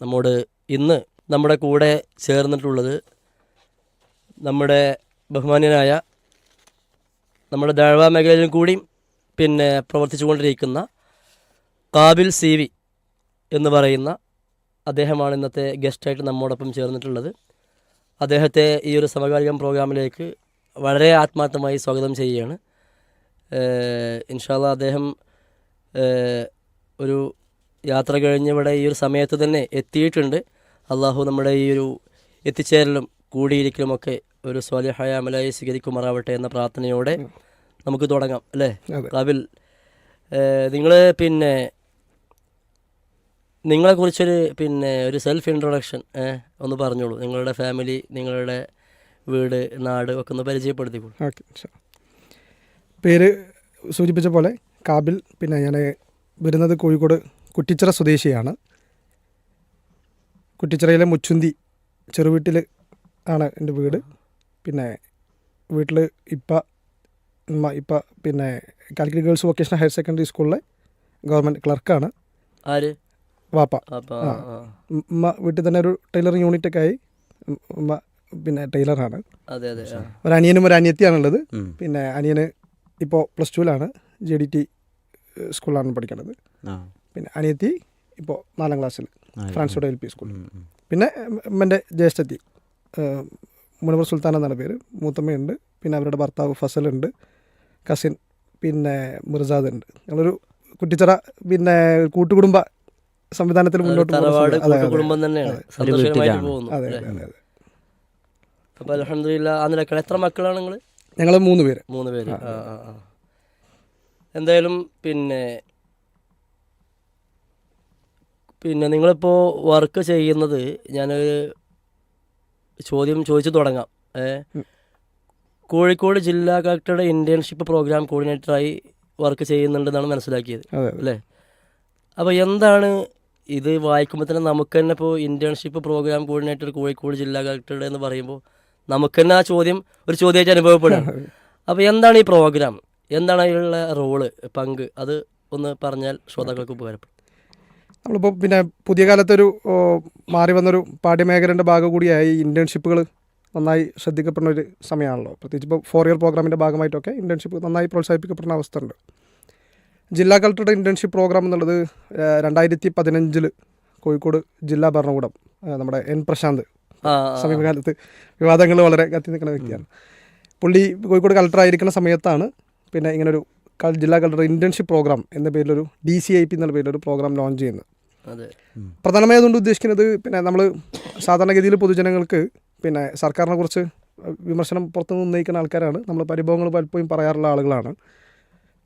നമ്മോട് ഇന്ന് നമ്മുടെ കൂടെ ചേർന്നിട്ടുള്ളത് നമ്മുടെ ബഹുമാന്യനായ നമ്മുടെ ദഴവ മേഖലയിലും കൂടി പിന്നെ പ്രവർത്തിച്ചുകൊണ്ടിരിക്കുന്ന കാബിൽ സി വി എന്ന് പറയുന്ന അദ്ദേഹമാണ് ഇന്നത്തെ ഗസ്റ്റായിട്ട് നമ്മോടൊപ്പം ചേർന്നിട്ടുള്ളത്. അദ്ദേഹത്തെ ഈ ഒരു സമകാലികം പ്രോഗ്രാമിലേക്ക് വളരെ ആത്മാർത്ഥമായി സ്വാഗതം ചെയ്യുകയാണ്. ഇൻഷാല്ല അദ്ദേഹം ഒരു യാത്ര കഴിഞ്ഞ് ഇവിടെ ഈ ഒരു സമയത്ത് തന്നെ എത്തിയിട്ടുണ്ട്. അള്ളാഹു നമ്മുടെ ഈ ഒരു എത്തിച്ചേരലും കൂടിയിരിക്കലുമൊക്കെ ഒരു സ്വാലിഹായ അമലായി സ്വീകരിക്കുമാറാവട്ടെ എന്ന പ്രാർത്ഥനയോടെ നമുക്ക് തുടങ്ങാം അല്ലേ? അതെ. നിങ്ങൾ പിന്നെ നിങ്ങളെക്കുറിച്ചൊരു പിന്നെ ഒരു സെൽഫ് ഇൻട്രൊഡക്ഷൻ ഒന്ന് പറഞ്ഞോളൂ. നിങ്ങളുടെ ഫാമിലി നിങ്ങളുടെ വീട് നാട് ഒക്കെ ഒന്ന് പരിചയപ്പെടുത്തിക്കോളൂ. ഓക്കെ. പേര് സൂചിപ്പിച്ച പോലെ കാബിൽ പിന്നെ ഞാൻ വരുന്നത് കോഴിക്കോട് കുറ്റിച്ചിറ സ്വദേശിയാണ്. കുറ്റിച്ചിറയിലെ മുച്ചുന്തി ചെറുവീട്ടിൽ ആണ് എന്റെ വീട്. പിന്നെ വീട്ടിൽ ഇപ്പം ഇപ്പം ഇപ്പ പിന്നെ Calicut girls vocational higher secondary സ്കൂളിലെ ഗവൺമെന്റ് ക്ലർക്കാണ്. ആര്? വാപ്പ. ഉമ്മ വീട്ടിൽ തന്നെ ഒരു ടൈലറിങ് യൂണിറ്റൊക്കെ ആയി. ഉം, ഉമ്മ പിന്നെ ടൈലറാണ് അതെ അതെ ഒരു അനിയനും ഒരു അനിയത്തിയാണുള്ളത് ഉള്ളത്. പിന്നെ അനിയന് ഇപ്പോൾ പ്ലസ് ടുവിലാണ്. ജെ ഡി ടി സ്കൂളിലാണ് പഠിക്കുന്നത്. പിന്നെ അനിയത്തി ഇപ്പോൾ നാലാം ക്ലാസ്സിൽ ഫ്രാൻസോടെ ഫ്രാൻസോഡ് എൽ പി സ്കൂൾ. പിന്നെ എന്റെ ജ്യേഷ്ഠത്തി മുനവർ സുൽത്താൻ എന്നാണ് പേര്. മൂത്തമ്മയുണ്ട് പിന്നെ അവരുടെ ഭർത്താവ് ഫസലുണ്ട് കസിൻ പിന്നെ മിർസാദ് ഉണ്ട് ഞങ്ങളൊരു കുട്ടിച്ചറ പിന്നെ കൂട്ടുകുടുംബ സംവിധാനത്തിൽ ഒരു മുന്നോട്ട്. കുടുംബം തന്നെയാണ്. സന്തോഷകരമായിട്ട്. പോകുന്നു. അതെ അതെ അതെ. അപ്പൊ അലഹമില്ല ആ നിലക്കാണ്. എത്ര മക്കളാണ് നിങ്ങൾ ഞങ്ങൾ മൂന്ന് പേര്. മൂന്ന് പേര്. എന്തായാലും പിന്നെ പിന്നെ നിങ്ങളിപ്പോൾ വർക്ക് ചെയ്യുന്നത് ഞാനൊരു ചോദ്യം ചോദിച്ചു തുടങ്ങാം. ഏ? കോഴിക്കോട് ജില്ലാ കളക്ടറുടെ ഇന്റേൺഷിപ്പ് പ്രോഗ്രാം കോർഡിനേറ്ററായി വർക്ക് ചെയ്യുന്നുണ്ടെന്നാണ് മനസ്സിലാക്കിയത്. അല്ലേ? അപ്പോൾ എന്താണ് ഇത് വായിക്കുമ്പോൾ തന്നെ നമുക്ക് തന്നെ ഇപ്പോൾ ഇന്റേൺഷിപ്പ് പ്രോഗ്രാം കോർഡിനേറ്റർ കോഴിക്കോട് ജില്ലാ കളക്ടറുടെ എന്ന് പറയുമ്പോൾ നമുക്ക് തന്നെ ആ ചോദ്യം ഒരു ചോദ്യമായിട്ട് അനുഭവപ്പെടും അപ്പോൾ എന്താണ് ഈ പ്രോഗ്രാം എന്താണ് അതിലുള്ള റോൾ പങ്ക്? അത് ഒന്ന് പറഞ്ഞാൽ ശ്രോതാക്കൾക്ക് ഉപകാരപ്പെടും. നമ്മളിപ്പോൾ പിന്നെ പുതിയ കാലത്തൊരു മാറി വന്നൊരു പാഠ്യമേഖലയുടെ ഭാഗം കൂടിയായി ഇന്റേൺഷിപ്പുകൾ നന്നായി ശ്രദ്ധിക്കപ്പെടുന്ന ഒരു സമയമാണല്ലോ പ്രത്യേകിച്ച് ഇപ്പോൾ ഫോർ ഇയർ പ്രോഗ്രാമിന്റെ ഭാഗമായിട്ടൊക്കെ ഇന്റേൺഷിപ്പ് നന്നായി പ്രോത്സാഹിപ്പിക്കപ്പെടുന്ന അവസ്ഥ ഉണ്ട് ജില്ലാ കളക്ടറുടെ ഇന്റേൺഷിപ്പ് പ്രോഗ്രാം എന്നുള്ളത് രണ്ടായിരത്തി പതിനഞ്ചിൽ കോഴിക്കോട് ജില്ലാ ഭരണകൂടം നമ്മുടെ എൻ പ്രശാന്ത് സമീപകാലത്ത് വിവാദങ്ങൾ വളരെ കത്തി നിൽക്കുന്ന വ്യക്തിയാണ്. പുള്ളി കോഴിക്കോട് കളക്ടറായിരിക്കുന്ന സമയത്താണ് പിന്നെ ഇങ്ങനൊരു ജില്ലാ കളക്ടർ ഇന്റേൺഷിപ്പ് പ്രോഗ്രാം എന്ന പേരിലൊരു ഡി സി ഐ പി എന്നുള്ള പേരിലൊരു പ്രോഗ്രാം ലോഞ്ച് ചെയ്യുന്നത്. അതെ. പ്രധാനമായും അതുകൊണ്ട് ഉദ്ദേശിക്കുന്നത് പിന്നെ നമ്മൾ സാധാരണഗതിയിൽ പൊതുജനങ്ങൾക്ക് പിന്നെ സർക്കാരിനെ കുറിച്ച് വിമർശനം പുറത്തുനിന്ന് ഉന്നയിക്കുന്ന ആൾക്കാരാണ്. നമ്മൾ പരിഭവങ്ങൾ പലപ്പോഴും പറയാറുള്ള ആളുകളാണ്.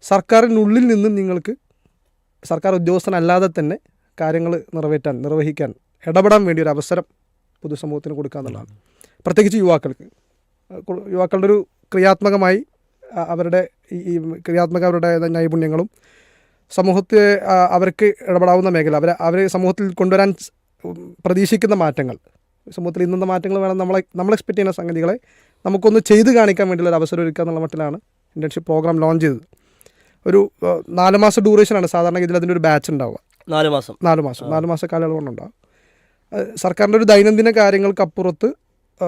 സർക്കാരിനുള്ളിൽ നിന്ന് നിങ്ങൾക്ക് സർക്കാർ ഉദ്യോഗസ്ഥനല്ലാതെ തന്നെ കാര്യങ്ങൾ നിറവേറ്റാൻ നിർവഹിക്കാൻ ഇടപെടാൻ വേണ്ടി ഒരു അവസരം പൊതുസമൂഹത്തിന് കൊടുക്കുക എന്നുള്ളതാണ്. പ്രത്യേകിച്ച് യുവാക്കൾക്ക്. യുവാക്കളുടെ ഒരു ക്രിയാത്മകമായി അവരുടെ ഈ ക്രിയാത്മക അവരുടെ നൈപുണ്യങ്ങളും സമൂഹത്തെ അവർക്ക് ഇടപെടാവുന്ന മേഖല അവരെ അവരെ സമൂഹത്തിൽ കൊണ്ടുവരാൻ പ്രതീക്ഷിക്കുന്ന മാറ്റങ്ങൾ. സമൂഹത്തിൽ ഇന്നത്തെ മാറ്റങ്ങൾ വേണം നമ്മളെ നമ്മൾ എക്സ്പെക്ട് ചെയ്യുന്ന സംഗതികളെ നമുക്കൊന്ന് ചെയ്ത് കാണിക്കാൻ വേണ്ടിയുള്ള ഒരു അവസരം ഒരുക്കുക എന്നുള്ള മട്ടിലാണ് ഇന്റേൺഷിപ്പ് പ്രോഗ്രാം ലോഞ്ച് ചെയ്തത്. ഒരു നാല് മാസം ഡ്യൂറേഷനാണ് സാധാരണഗതിയിൽ അതിന്റെ ഒരു ബാച്ച് ഉണ്ടാവുക. നാല് മാസം. നാല് മാസം. നാല് മാസ കാലയളവുണ്ടാവും അത് സർക്കാരിന്റെ ഒരു ദൈനംദിന കാര്യങ്ങൾക്കപ്പുറത്ത്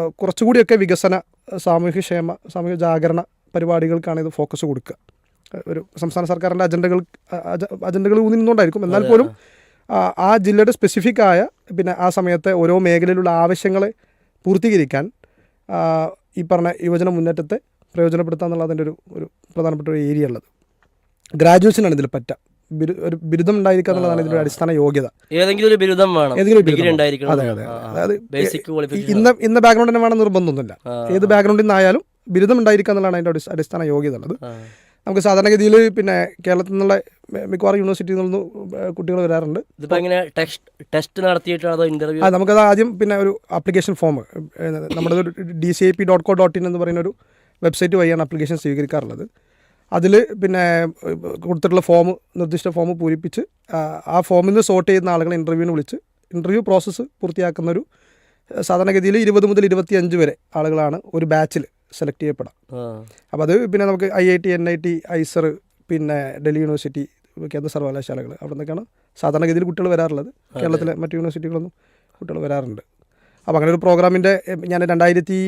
കുറച്ചുകൂടിയൊക്കെ വികസന സാമൂഹ്യക്ഷേമ സാമൂഹ്യ ജാഗരണ പരിപാടികൾക്കാണ് ഇത് ഫോക്കസ് കൊടുക്കുക. ഒരു സംസ്ഥാന സർക്കാരിന്റെ അജണ്ടകൾ അജണ്ടകൾ ഊന്നി നിന്നുകൊണ്ടായിരിക്കും. എന്നാൽ പോലും ആ, ജില്ലയുടെ സ്പെസിഫിക് ആയ പിന്നെ ആ സമയത്തെ ഓരോ മേഖലയിലുള്ള ആവശ്യങ്ങളെ പൂർത്തീകരിക്കാൻ ഈ പറഞ്ഞ യുവജന മുന്നേറ്റത്തെ പ്രയോജനപ്പെടുത്തുക എന്നുള്ളതിന്റെ ഒരു ഒരു പ്രധാനപ്പെട്ട ഒരു ഏരിയ ഉള്ളത്. ഗ്രാജുവേഷനാണ് ഇതിൽ പറ്റുക ബിരു ഒരു ബിരുദം ഉണ്ടായിരിക്കുക എന്നുള്ളതാണ് ഇതിന്റെ അടിസ്ഥാന യോഗ്യത. ഏതെങ്കിലും ഒരു ബിരുദം വേണം. ഏതെങ്കിലും ഡിഗ്രി ഉണ്ടായിരിക്കണം. അതെ അതെ അതായത് ഇന്ന ഇന്ന ബാക്ക്ഗ്രൗണ്ട് തന്നെ വേണം നിർബന്ധമൊന്നുമില്ല. ഏത് ബാക്ക്ഗ്രൗണ്ടിൽ നിന്നായാലും ബിരുദം ഉണ്ടായിരിക്കുക എന്നുള്ളതാണ് അതിന്റെ അടിസ്ഥാന യോഗ്യത ഉള്ളത്. നമുക്ക് സാധാരണഗതിയിൽ പിന്നെ കേരളത്തിൽ നിന്നുള്ള മിക്കവാറും യൂണിവേഴ്സിറ്റിയിൽ നിന്നും കുട്ടികൾ വരാറുണ്ട്. എങ്ങനെ ടെസ്റ്റ് ടെസ്റ്റ് നടത്തിയിട്ടാണോ അതോ നമുക്കത് ആദ്യം പിന്നെ ഒരു ആപ്ലിക്കേഷൻ ഫോം നമ്മുടെ ഒരു D C I P dot co dot in എന്ന് പറയുന്ന ഒരു വെബ്സൈറ്റ് വഴിയാണ് ആപ്ലിക്കേഷൻ സ്വീകരിക്കാറുള്ളത്. അതിൽ പിന്നെ കൊടുത്തിട്ടുള്ള ഫോം നിർദ്ദിഷ്ട ഫോം പൂരിപ്പിച്ച് ആ, ഫോമിൽ നിന്ന് സോർട്ട് ചെയ്യുന്ന ആളുകളെ ഇന്റർവ്യൂവിന് വിളിച്ച് ഇന്റർവ്യൂ പ്രോസസ്സ് പൂർത്തിയാക്കുന്ന ഒരു സാധാരണഗതിയിൽ ഇരുപത് മുതൽ ഇരുപത്തി അഞ്ച് വരെ ആളുകളാണ് ഒരു ബാച്ചിൽ സെലക്ട് ചെയ്യപ്പെടാം. അപ്പോൾ അത് പിന്നെ നമുക്ക് I I T N I T IISER പിന്നെ ഡൽഹി യൂണിവേഴ്സിറ്റി കേന്ദ്ര സർവകലാശാലകൾ അവിടെ നിന്നൊക്കെയാണ് സാധാരണഗതിയിൽ കുട്ടികൾ വരാറുള്ളത്. കേരളത്തിലെ മറ്റു യൂണിവേഴ്സിറ്റികളൊന്നും കുട്ടികൾ വരാറുണ്ട്. അപ്പോൾ അങ്ങനെ ഒരു പ്രോഗ്രാമിന്റെ ഞാൻ രണ്ടായിരത്തി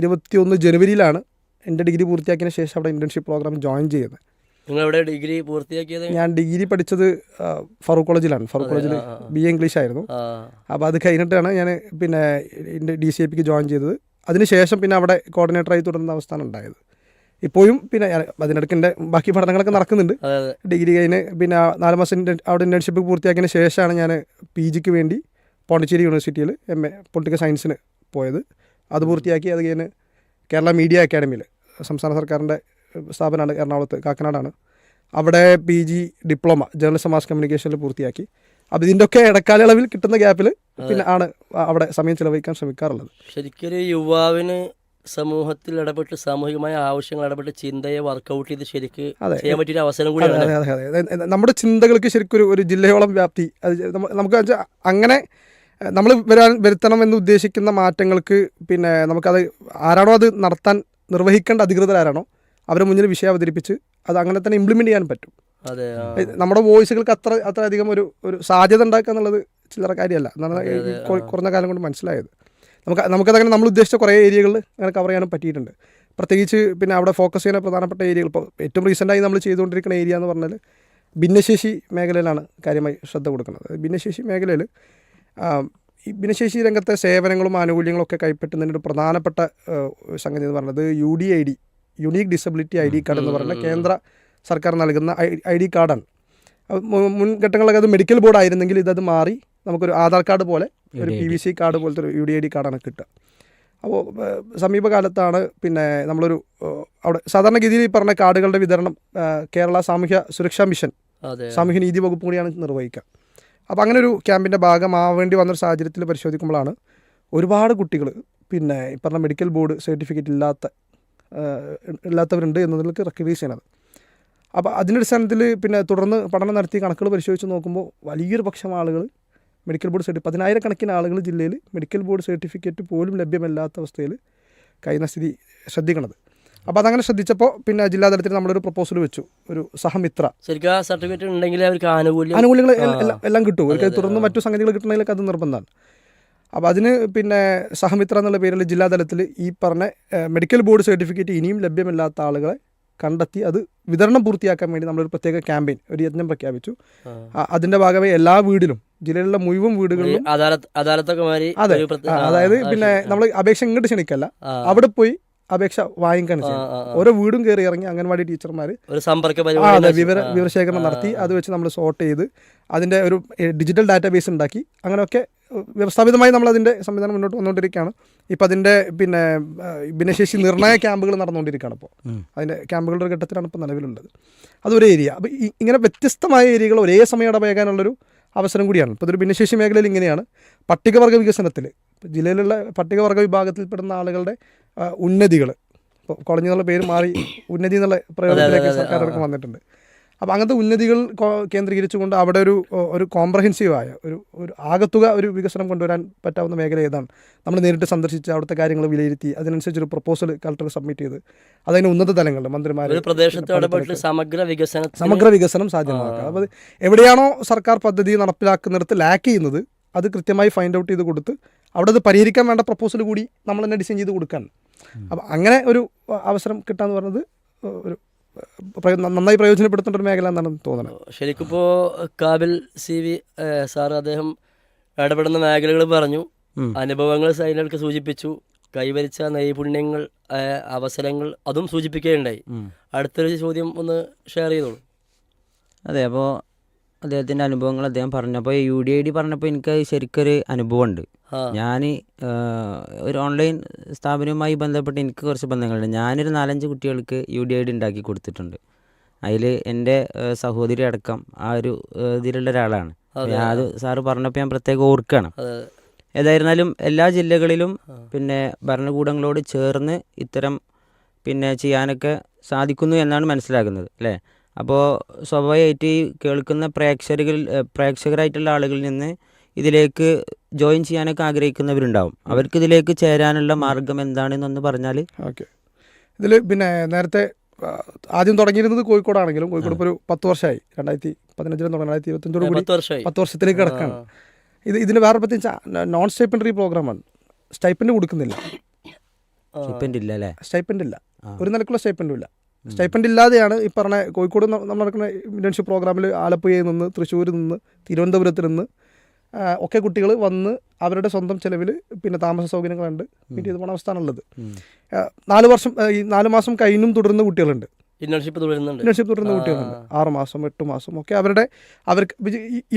ഇരുപത്തി ഒന്ന് ജനുവരിയിലാണ് എന്റെ ഡിഗ്രി പൂർത്തിയാക്കിയതിന് ശേഷം അവിടെ ഇന്റേൺഷിപ്പ് പ്രോഗ്രാം ജോയിൻ ചെയ്യുന്നത്. നിങ്ങൾ എവിടെ ഡിഗ്രി പൂർത്തിയാക്കിയത്? ഞാൻ ഡിഗ്രി പഠിച്ചത് ഫറൂഖ് കോളേജിലാണ്. ഫറൂഖ് കോളേജിൽ. ബി എ ഇംഗ്ലീഷ് ആയിരുന്നു. അപ്പോൾ അത് കഴിഞ്ഞിട്ടാണ് ഞാൻ പിന്നെ ഡി സി എ പിക്ക് ജോയിൻ ചെയ്തത്. അതിനുശേഷം പിന്നെ അവിടെ കോർഡിനേറ്ററായി തുടരുന്ന അവസ്ഥയാണ് ഉണ്ടായത്. ഇപ്പോഴും പിന്നെ അതിനിടയ്ക്ക് ബാക്കി പഠനങ്ങളൊക്കെ നടക്കുന്നുണ്ട്. ഡിഗ്രി കഴിഞ്ഞ് പിന്നെ നാല് മാസം അവിടെ ഇന്റേൺഷിപ്പ് പൂർത്തിയാക്കിയതിന് ശേഷമാണ് ഞാൻ പി ജിക്ക് വേണ്ടി പോണ്ടിച്ചേരി യൂണിവേഴ്സിറ്റിയിൽ എം എ പൊളിറ്റിക്കൽ സയൻസിന് പോയത്. അത് പൂർത്തിയാക്കി അത് കഴിഞ്ഞ് കേരള മീഡിയ അക്കാഡമിയിൽ സംസ്ഥാന സർക്കാരിന്റെ സ്ഥാപനമാണ് എറണാകുളത്ത് കാക്കനാടാണ്. അവിടെ P G diploma journalism mass കമ്മ്യൂണിക്കേഷനിൽ പൂർത്തിയാക്കി. അപ്പോൾ ഇതിന്റെയൊക്കെ ഇടക്കാലയളവിൽ കിട്ടുന്ന ഗ്യാപ്പിൽ പിന്നെ ആണ് അവിടെ സമയം ചിലവഴിക്കാൻ ശ്രമിക്കാറുള്ളത് ശരിക്കൊരു യുവാവിന് സമൂഹത്തിൽ ഇടപെട്ട് സാമൂഹികമായ ആവശ്യങ്ങൾ ഇടപെട്ട് ചിന്തയെ വർക്കൗട്ട് ചെയ്ത് ശരിക്ക്. ചെയ്യാൻ പറ്റിയൊരു അവസരം കൂടി കൂടിയാണ്. നമ്മുടെ ചിന്തകൾക്ക് ശരിക്കും ഒരു ജില്ലയോളം വ്യാപ്തി അത് നമുക്ക് അങ്ങനെ നമ്മൾ വരാൻ വരുത്തണം എന്ന് ഉദ്ദേശിക്കുന്ന മാറ്റങ്ങൾക്ക് പിന്നെ നമുക്കത് ആരാണോ അത് നടത്താൻ നിർവഹിക്കേണ്ട അധികൃതരാരാണോ അവരെ മുന്നിൽ വിഷയം അവതരിപ്പിച്ച് അത് അങ്ങനെ തന്നെ ഇംപ്ലിമെന്റ് ചെയ്യാൻ പറ്റും. നമ്മുടെ വോയിസുകൾക്ക് അത്ര അത്ര അധികം ഒരു ഒരു സാധ്യത ഉണ്ടാക്കുക എന്നുള്ളത് ചില്ലറ കാര്യമല്ല. എന്നാണ് കുറഞ്ഞ കാലം കൊണ്ട് മനസ്സിലായത്. നമുക്ക് നമുക്കതങ്ങനെ നമ്മൾ ഉദ്ദേശിച്ച കുറേ ഏരിയകളിൽ അങ്ങനെ കവർ ചെയ്യാനും പറ്റിയിട്ടുണ്ട്. പ്രത്യേകിച്ച് പിന്നെ അവിടെ ഫോക്കസ് ചെയ്യുന്ന പ്രധാനപ്പെട്ട ഏരിയകൾ ഇപ്പോൾ ഏറ്റവും റീസെന്റായി നമ്മൾ ചെയ്തുകൊണ്ടിരിക്കുന്ന ഏരിയ എന്ന് പറഞ്ഞാൽ ഭിന്നശേഷി മേഖലയിലാണ് കാര്യമായി ശ്രദ്ധ കൊടുക്കുന്നത്. ഭിന്നശേഷി മേഖലയിൽ ഈ ഭിന്നശേഷി രംഗത്തെ സേവനങ്ങളും ആനുകൂല്യങ്ങളും ഒക്കെ കൈപ്പറ്റുന്നതിന്റെ ഒരു പ്രധാനപ്പെട്ട സംഗതി എന്ന് പറയുന്നത് U D I D unique disability I D card എന്ന് പറയുന്ന കേന്ദ്ര സർക്കാർ നൽകുന്ന ഐ ഡി കാർഡാണ്. മുൻഘട്ടങ്ങളിലൊക്കെ അത് മെഡിക്കൽ ബോർഡ് ആയിരുന്നെങ്കിൽ ഇതത് മാറി നമുക്കൊരു ആധാർ കാർഡ് പോലെ ഒരു പി വി സി കാർഡ് പോലത്തെ ഒരു യു ഡി ഐ ഡി കാർഡാണ് കിട്ടുക. അപ്പോൾ സമീപകാലത്താണ് പിന്നെ നമ്മളൊരു അവിടെ സാധാരണഗതിയിൽ ഈ പറഞ്ഞ കാർഡുകളുടെ വിതരണം കേരള സാമൂഹ്യ സുരക്ഷാ മിഷൻ സാമൂഹ്യ നീതി വകുപ്പ് കൂടിയാണ് നിർവഹിക്കുക. അപ്പോൾ അങ്ങനെ ഒരു ക്യാമ്പിന്റെ ഭാഗമാവേണ്ടി വന്നൊരു സാഹചര്യത്തിൽ പരിശോധിക്കുമ്പോഴാണ് ഒരുപാട് കുട്ടികൾ പിന്നെ ഈ പറഞ്ഞ മെഡിക്കൽ ബോർഡ് സർട്ടിഫിക്കറ്റ് ഇല്ലാത്ത ഇല്ലാത്തവരുണ്ട് എന്നതിലേക്ക് റെക്കഗ്നൈസ് ചെയ്യണത് അപ്പോൾ അതിന്റെ അടിസ്ഥാനത്തിൽ പിന്നെ തുടർന്ന് പഠനം നടത്തി കണക്കുകൾ പരിശോധിച്ച് നോക്കുമ്പോൾ വലിയൊരു പക്ഷം ആളുകൾ മെഡിക്കൽ ബോർഡ് സർട്ടിഫിക്കറ്റ് പതിനായിരക്കണക്കിന് ആളുകൾ ജില്ലയിൽ മെഡിക്കൽ ബോർഡ് സർട്ടിഫിക്കറ്റ് പോലും ലഭ്യമല്ലാത്ത അവസ്ഥയിൽ കഴിയുന്ന സ്ഥിതി ശ്രദ്ധിക്കണത്. അപ്പോൾ അതങ്ങനെ ശ്രദ്ധിച്ചപ്പോൾ പിന്നെ ജില്ലാതലത്തിൽ നമ്മളൊരു പ്രപ്പോസൽ വെച്ചു. ഒരു സഹമിത്ര. ശരിക്കും സർട്ടിഫിക്കറ്റ് ഉണ്ടെങ്കിൽ അവർക്ക് ആനുകൂല്യം ആനുകൂല്യങ്ങൾ എല്ലാം എല്ലാം കിട്ടും. അവർക്ക് തുടർന്ന് മറ്റു സംഗതികൾ കിട്ടണമെങ്കിലൊക്കെ അത് നിർബന്ധമാണ്. അപ്പോൾ അതിന് പിന്നെ സഹമിത്ര എന്നുള്ള പേരിൽ ജില്ലാതലത്തിൽ ഈ പറഞ്ഞ മെഡിക്കൽ ബോർഡ് സർട്ടിഫിക്കറ്റ് ഇനിയും ലഭ്യമല്ലാത്ത ആളുകളെ കണ്ടെത്തി അത് വിതരണം പൂർത്തിയാക്കാൻ വേണ്ടി നമ്മളൊരു പ്രത്യേക ക്യാമ്പയിൻ ഒരു യജ്ഞം പ്രഖ്യാപിച്ചു. ആ- ഭാഗമായി എല്ലാ വീടിലും ജില്ലയിലുള്ള മുഴുവൻ വീടുകളിലും അതെ. അതായത് പിന്നെ നമ്മൾ അപേക്ഷ ഇങ്ങോട്ട് ക്ഷണിക്കല്ല. അവിടെ പോയി അപേക്ഷ വാങ്ങിക്കാൻ. ഓരോ വീടും കയറി ഇറങ്ങി അംഗൻവാടി ടീച്ചർമാർ ഒരു സമ്പർക്ക അതെ വിവര വിവരശേഖരണം നടത്തി. അത് വെച്ച് നമ്മൾ സോർട്ട് ചെയ്ത് അതിന്റെ ഒരു ഡിജിറ്റൽ ഡാറ്റാബേസ് ഉണ്ടാക്കി. അങ്ങനെയൊക്കെ വ്യവസ്ഥാപിതമായി നമ്മൾ അതിന്റെ സംവിധാനം മുന്നോട്ട് വന്നുകൊണ്ടിരിക്കുകയാണ്. ഇപ്പം അതിന്റെ പിന്നെ ഭിന്നശേഷി നിർണയ ക്യാമ്പുകൾ നടന്നുകൊണ്ടിരിക്കുകയാണ് ഇപ്പോൾ. അതിന്റെ ക്യാമ്പുകളുടെ ഒരു ഘട്ടത്തിലാണ് ഇപ്പോൾ നിലവിലുള്ളത്. അതൊരു ഏരിയ. അപ്പോൾ ഇങ്ങനെ വ്യത്യസ്തമായ ഏരിയകൾ ഒരേ സമയം ഇടപഴകാനുള്ളൊരു അവസരം കൂടിയാണ്. ഇപ്പോൾ ഇതൊരു ഭിന്നശേഷി മേഖലയിൽ ഇങ്ങനെയാണ്. പട്ടികവർഗ വികസനത്തിൽ ജില്ലയിലുള്ള പട്ടികവർഗ വിഭാഗത്തിൽപ്പെടുന്ന ആളുകളുടെ ഉന്നതികൾ ഇപ്പോൾ കോളേജ് എന്നുള്ള പേര് മാറി ഉന്നതി എന്നുള്ള പ്രയോഗത്തിലേക്ക് സർക്കാർ വന്നിട്ടുണ്ട്. അപ്പോൾ അങ്ങനത്തെ ഉന്നതികൾ കേന്ദ്രീകരിച്ചുകൊണ്ട് അവിടെ ഒരു ഒരു കോംപ്രഹെൻസീവായ ഒരു ഒരു ആകത്തുക ഒരു വികസനം കൊണ്ടുവരാൻ പറ്റാവുന്ന മേഖല ഏതാണ്? നമ്മൾ നേരിട്ട് സന്ദർശിച്ച് അവിടുത്തെ കാര്യങ്ങൾ വിലയിരുത്തി അതിനനുസരിച്ച് ഒരു പ്രപ്പോസൽ കളക്ടർ സബ്മിറ്റ് ചെയ്ത് അതിന് ഉന്നത തലങ്ങളിൽ മന്ത്രിമാർ ഒരു പ്രദേശത്ത് ഇടപെട്ട് സമഗ്ര വികസനം സമഗ്ര വികസനം സാധ്യമാക്കുക. അപ്പോൾ എവിടെയാണോ സർക്കാർ പദ്ധതി നടപ്പിലാക്കുന്നിടത്ത് ലാക്ക് ചെയ്യുന്നത് അത് കൃത്യമായി ഫൈൻഡ് ഔട്ട് ചെയ്ത് കൊടുത്ത് അവിടെ അത് പരിഹരിക്കാൻ വേണ്ട പ്രപ്പോസൽ കൂടി നമ്മൾ തന്നെ ഡിസൈൻ ചെയ്ത് കൊടുക്കാൻ അപ്പോൾ അങ്ങനെ ഒരു അവസരം കിട്ടാന്ന് പറയുന്നത് ഒരു നന്നായി പ്രയോജനപ്പെടുത്തേണ്ട ഒരു മേഖല എന്നാണ് തോന്നുന്നത് ശരിക്കും ഇപ്പോൾ കാബിൽ സി വി സാർ അദ്ദേഹം ഇടപെടുന്ന മേഖലകൾ പറഞ്ഞു. അനുഭവങ്ങൾ സൈനികൾക്ക് സൂചിപ്പിച്ചു. കൈവരിച്ച നൈപുണ്യങ്ങൾ അവസരങ്ങൾ അതും സൂചിപ്പിക്കുകയുണ്ടായി. അടുത്തൊരു ചോദ്യം ഒന്ന് ഷെയർ ചെയ്തോളൂ. അതെ അപ്പോൾ അദ്ദേഹത്തിന്റെ അനുഭവങ്ങൾ അദ്ദേഹം പറഞ്ഞപ്പോൾ യു ഡി ഐ ഡി പറഞ്ഞപ്പോൾ എനിക്ക് ശരിക്കൊരു അനുഭവമുണ്ട്. ഞാൻ ഒരു ഓൺലൈൻ സ്ഥാപനവുമായി ബന്ധപ്പെട്ട് എനിക്ക് കുറച്ച് ബന്ധങ്ങളുണ്ട്. ഞാനൊരു നാലഞ്ച് കുട്ടികൾക്ക് യു ഡി ഐ ഡി ഉണ്ടാക്കി കൊടുത്തിട്ടുണ്ട്. അതിൽ എന്റെ സഹോദരി അടക്കം ആ ഒരു ഇതിലുള്ള ഒരാളാണ്. അത്. സാറ് പറഞ്ഞപ്പോൾ ഞാൻ പ്രത്യേകം ഓർക്കുകയാണ്. അതെ. ഏതായിരുന്നാലും എല്ലാ ജില്ലകളിലും പിന്നെ ഭരണകൂടങ്ങളോട് ചേർന്ന് ഇത്തരം പിന്നെ ചെയ്യാനൊക്കെ സാധിക്കുന്നു എന്നാണ് മനസ്സിലാക്കുന്നത് അല്ലേ? അപ്പോൾ സ്വാഭാവികമായിട്ട് ഈ കേൾക്കുന്ന പ്രേക്ഷകരിൽ പ്രേക്ഷകരായിട്ടുള്ള ആളുകളിൽ നിന്ന് ഇതിലേക്ക് ജോയിൻ ചെയ്യാനൊക്കെ ആഗ്രഹിക്കുന്നവരുണ്ടാവും. അവർക്ക് ഇതിലേക്ക് ചേരാനുള്ള മാർഗം എന്താണെന്നൊന്ന് പറഞ്ഞാൽ ഓക്കെ. ഇതിൽ പിന്നെ നേരത്തെ ആദ്യം തുടങ്ങിയിരുന്നത് കോഴിക്കോടാണെങ്കിലും കോഴിക്കോട് ഇപ്പോൾ ഒരു പത്ത് വർഷമായി രണ്ടായിരത്തി പതിനഞ്ചിലും തുടങ്ങി രണ്ടായിരത്തി ഇരുപത്തഞ്ചോട് കൂടി പത്ത് വർഷത്തിലേക്ക് കിടക്കാണ്. ഇത് ഇതിന് വേറെ പ്രത്യേകിച്ച് നോൺ സ്റ്റൈപ്പൻഡറി പ്രോഗ്രാമാണ് സ്റ്റൈപ്പൻഡ് കൊടുക്കുന്നില്ല. സ്റ്റൈപ്പൻഡ് ഇല്ല അല്ലേ? സ്റ്റൈപ്പൻഡ് ഇല്ല. ഒരു നിലക്കുള്ള സ്റ്റൈപ്പൻഡും ഇല്ല. സ്റ്റൈപ്പൻഡ് ഇല്ലാതെയാണ് ഈ പറഞ്ഞ കോഴിക്കോട് നമ്മൾ നടക്കുന്ന ഇന്റേൺഷിപ്പ് പ്രോഗ്രാമിൽ ആലപ്പുഴയിൽ നിന്ന് തൃശ്ശൂരിൽ നിന്ന് തിരുവനന്തപുരത്ത് നിന്ന് ഒക്കെ കുട്ടികൾ വന്ന് അവരുടെ സ്വന്തം ചിലവിൽ പിന്നെ താമസ സൗകര്യങ്ങളുണ്ട്. പിന്നെ ഇത് പോണ അവസ്ഥയാണുള്ളത് നാല് വർഷം ഈ നാല് മാസം കഴിഞ്ഞും തുടരുന്ന കുട്ടികളുണ്ട്. ഇന്റേൺഷിപ്പ് തുടരുന്നുണ്ട് ഇന്റേൺഷിപ്പ് തുടരുന്ന. കുട്ടികളുണ്ട്. ആറ് മാസം എട്ട് മാസം. ഒക്കെ അവരുടെ അവർക്ക്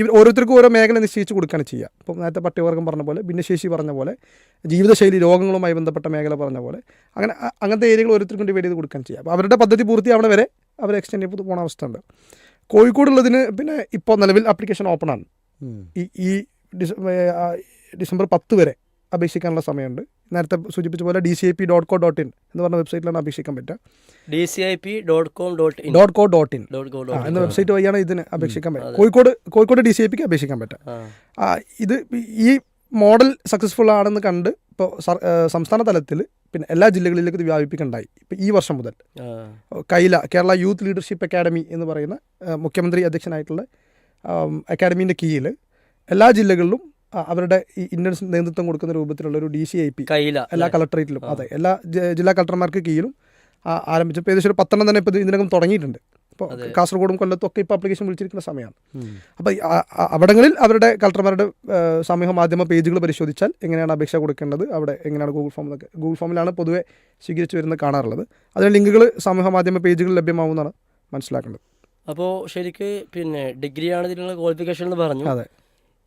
ഇവർ ഓരോരുത്തർക്കും ഓരോ മേഖല നിശ്ചയിച്ച് കൊടുക്കുകയാണ് ചെയ്യുക. ഇപ്പം നേരത്തെ പട്ടികവർഗം പറഞ്ഞ പോലെ ഭിന്നശേഷി പറഞ്ഞ പോലെ ജീവിതശൈലി രോഗങ്ങളുമായി ബന്ധപ്പെട്ട മേഖല പറഞ്ഞ പോലെ അങ്ങനെ അങ്ങനത്തെ ഏരിയകൾ ഓരോരുത്തർക്കും ഡിവൈഡ് ചെയ്ത് കൊടുക്കാൻ ചെയ്യുക. അപ്പോൾ അവരുടെ പദ്ധതി പൂർത്തിയാവണ വരെ അവർ എക്സ്റ്റെൻഡ് ചെയ്ത് പോകുന്ന അവസ്ഥ ഉണ്ട് കോഴിക്കോടുള്ളതിന് പിന്നെ ഇപ്പോൾ നിലവിൽ ആപ്ലിക്കേഷൻ ഓപ്പൺ ആണ്. ഈ ഈ ഡിസംബർ പത്ത് വരെ അപേക്ഷിക്കാനുള്ള സമയമുണ്ട്. നേരത്തെ സൂചിപ്പിച്ച പോലെ D C I P dot co dot in എന്ന് പറഞ്ഞ വെബ്സൈറ്റിലാണ് അപേക്ഷിക്കാൻ പറ്റുക. D C I P dot com dot in dot co dot in എന്ന വെബ്സൈറ്റ് വഴിയാണ് ഇതിന് അപേക്ഷിക്കാൻ പറ്റുക. Kozhikode Kozhikode D C I പിക്ക് അപേക്ഷിക്കാൻ പറ്റുക. ആ, ഇത് ഈ മോഡൽ സക്സസ്ഫുൾ ആണെന്ന് കണ്ട് ഇപ്പോൾ സംസ്ഥാന തലത്തിൽ പിന്നെ എല്ലാ ജില്ലകളിലേക്കും ഇത് വ്യാപിപ്പിക്കണ്ടായി. ഇപ്പം ഈ വർഷം മുതൽ. കൈല കേരള യൂത്ത് ലീഡർഷിപ്പ് അക്കാഡമി എന്ന് പറയുന്ന മുഖ്യമന്ത്രി അധ്യക്ഷനായിട്ടുള്ള അക്കാഡമീന്റെ കീഴിൽ എല്ലാ ജില്ലകളിലും അവരുടെ ഈ ഇന്ത്യൻ നേതൃത്വം കൊടുക്കുന്ന രൂപത്തിലുള്ള ഒരു ഡി സി ഐ പി എല്ലാ കളക്ടറേറ്റിലും. അതെ എല്ലാ ജില്ലാ കളക്ടർമാർക്ക് കീഴിലും ആരംഭിച്ചപ്പോൾ ഏകദേശം ഒരു പത്തെണ്ണം തന്നെ ഇപ്പോൾ ഇതിനകം തുടങ്ങിയിട്ടുണ്ട്. ഇപ്പോൾ കാസർഗോഡും കൊല്ലത്തും ഒക്കെ ഇപ്പോൾ അപ്ലിക്കേഷൻ വിളിച്ചിരിക്കുന്ന സമയമാണ് അപ്പോൾ അവിടങ്ങളിൽ അവരുടെ കളക്ടർമാരുടെ സമൂഹ മാധ്യമ പേജുകൾ പരിശോധിച്ചാൽ എങ്ങനെയാണ് അപേക്ഷ കൊടുക്കേണ്ടത് അവിടെ എങ്ങനെയാണ് ഗൂഗിൾ ഫോം എന്നൊക്കെ. ഗൂഗിൾ ഫോമിലാണ് പൊതുവെ സ്വീകരിച്ചു വരുന്നത് കാണാറുള്ളത്. അതിന് ലിങ്കുകൾ സമൂഹ മാധ്യമ പേജുകൾ ലഭ്യമാവുമെന്നാണ് മനസ്സിലാക്കേണ്ടത്. അപ്പോൾ ശരിക്ക് പിന്നെ ഡിഗ്രിയാണ് ഇതിനുള്ള ക്വാളിഫിക്കേഷൻ എന്ന് പറഞ്ഞു. അതെ.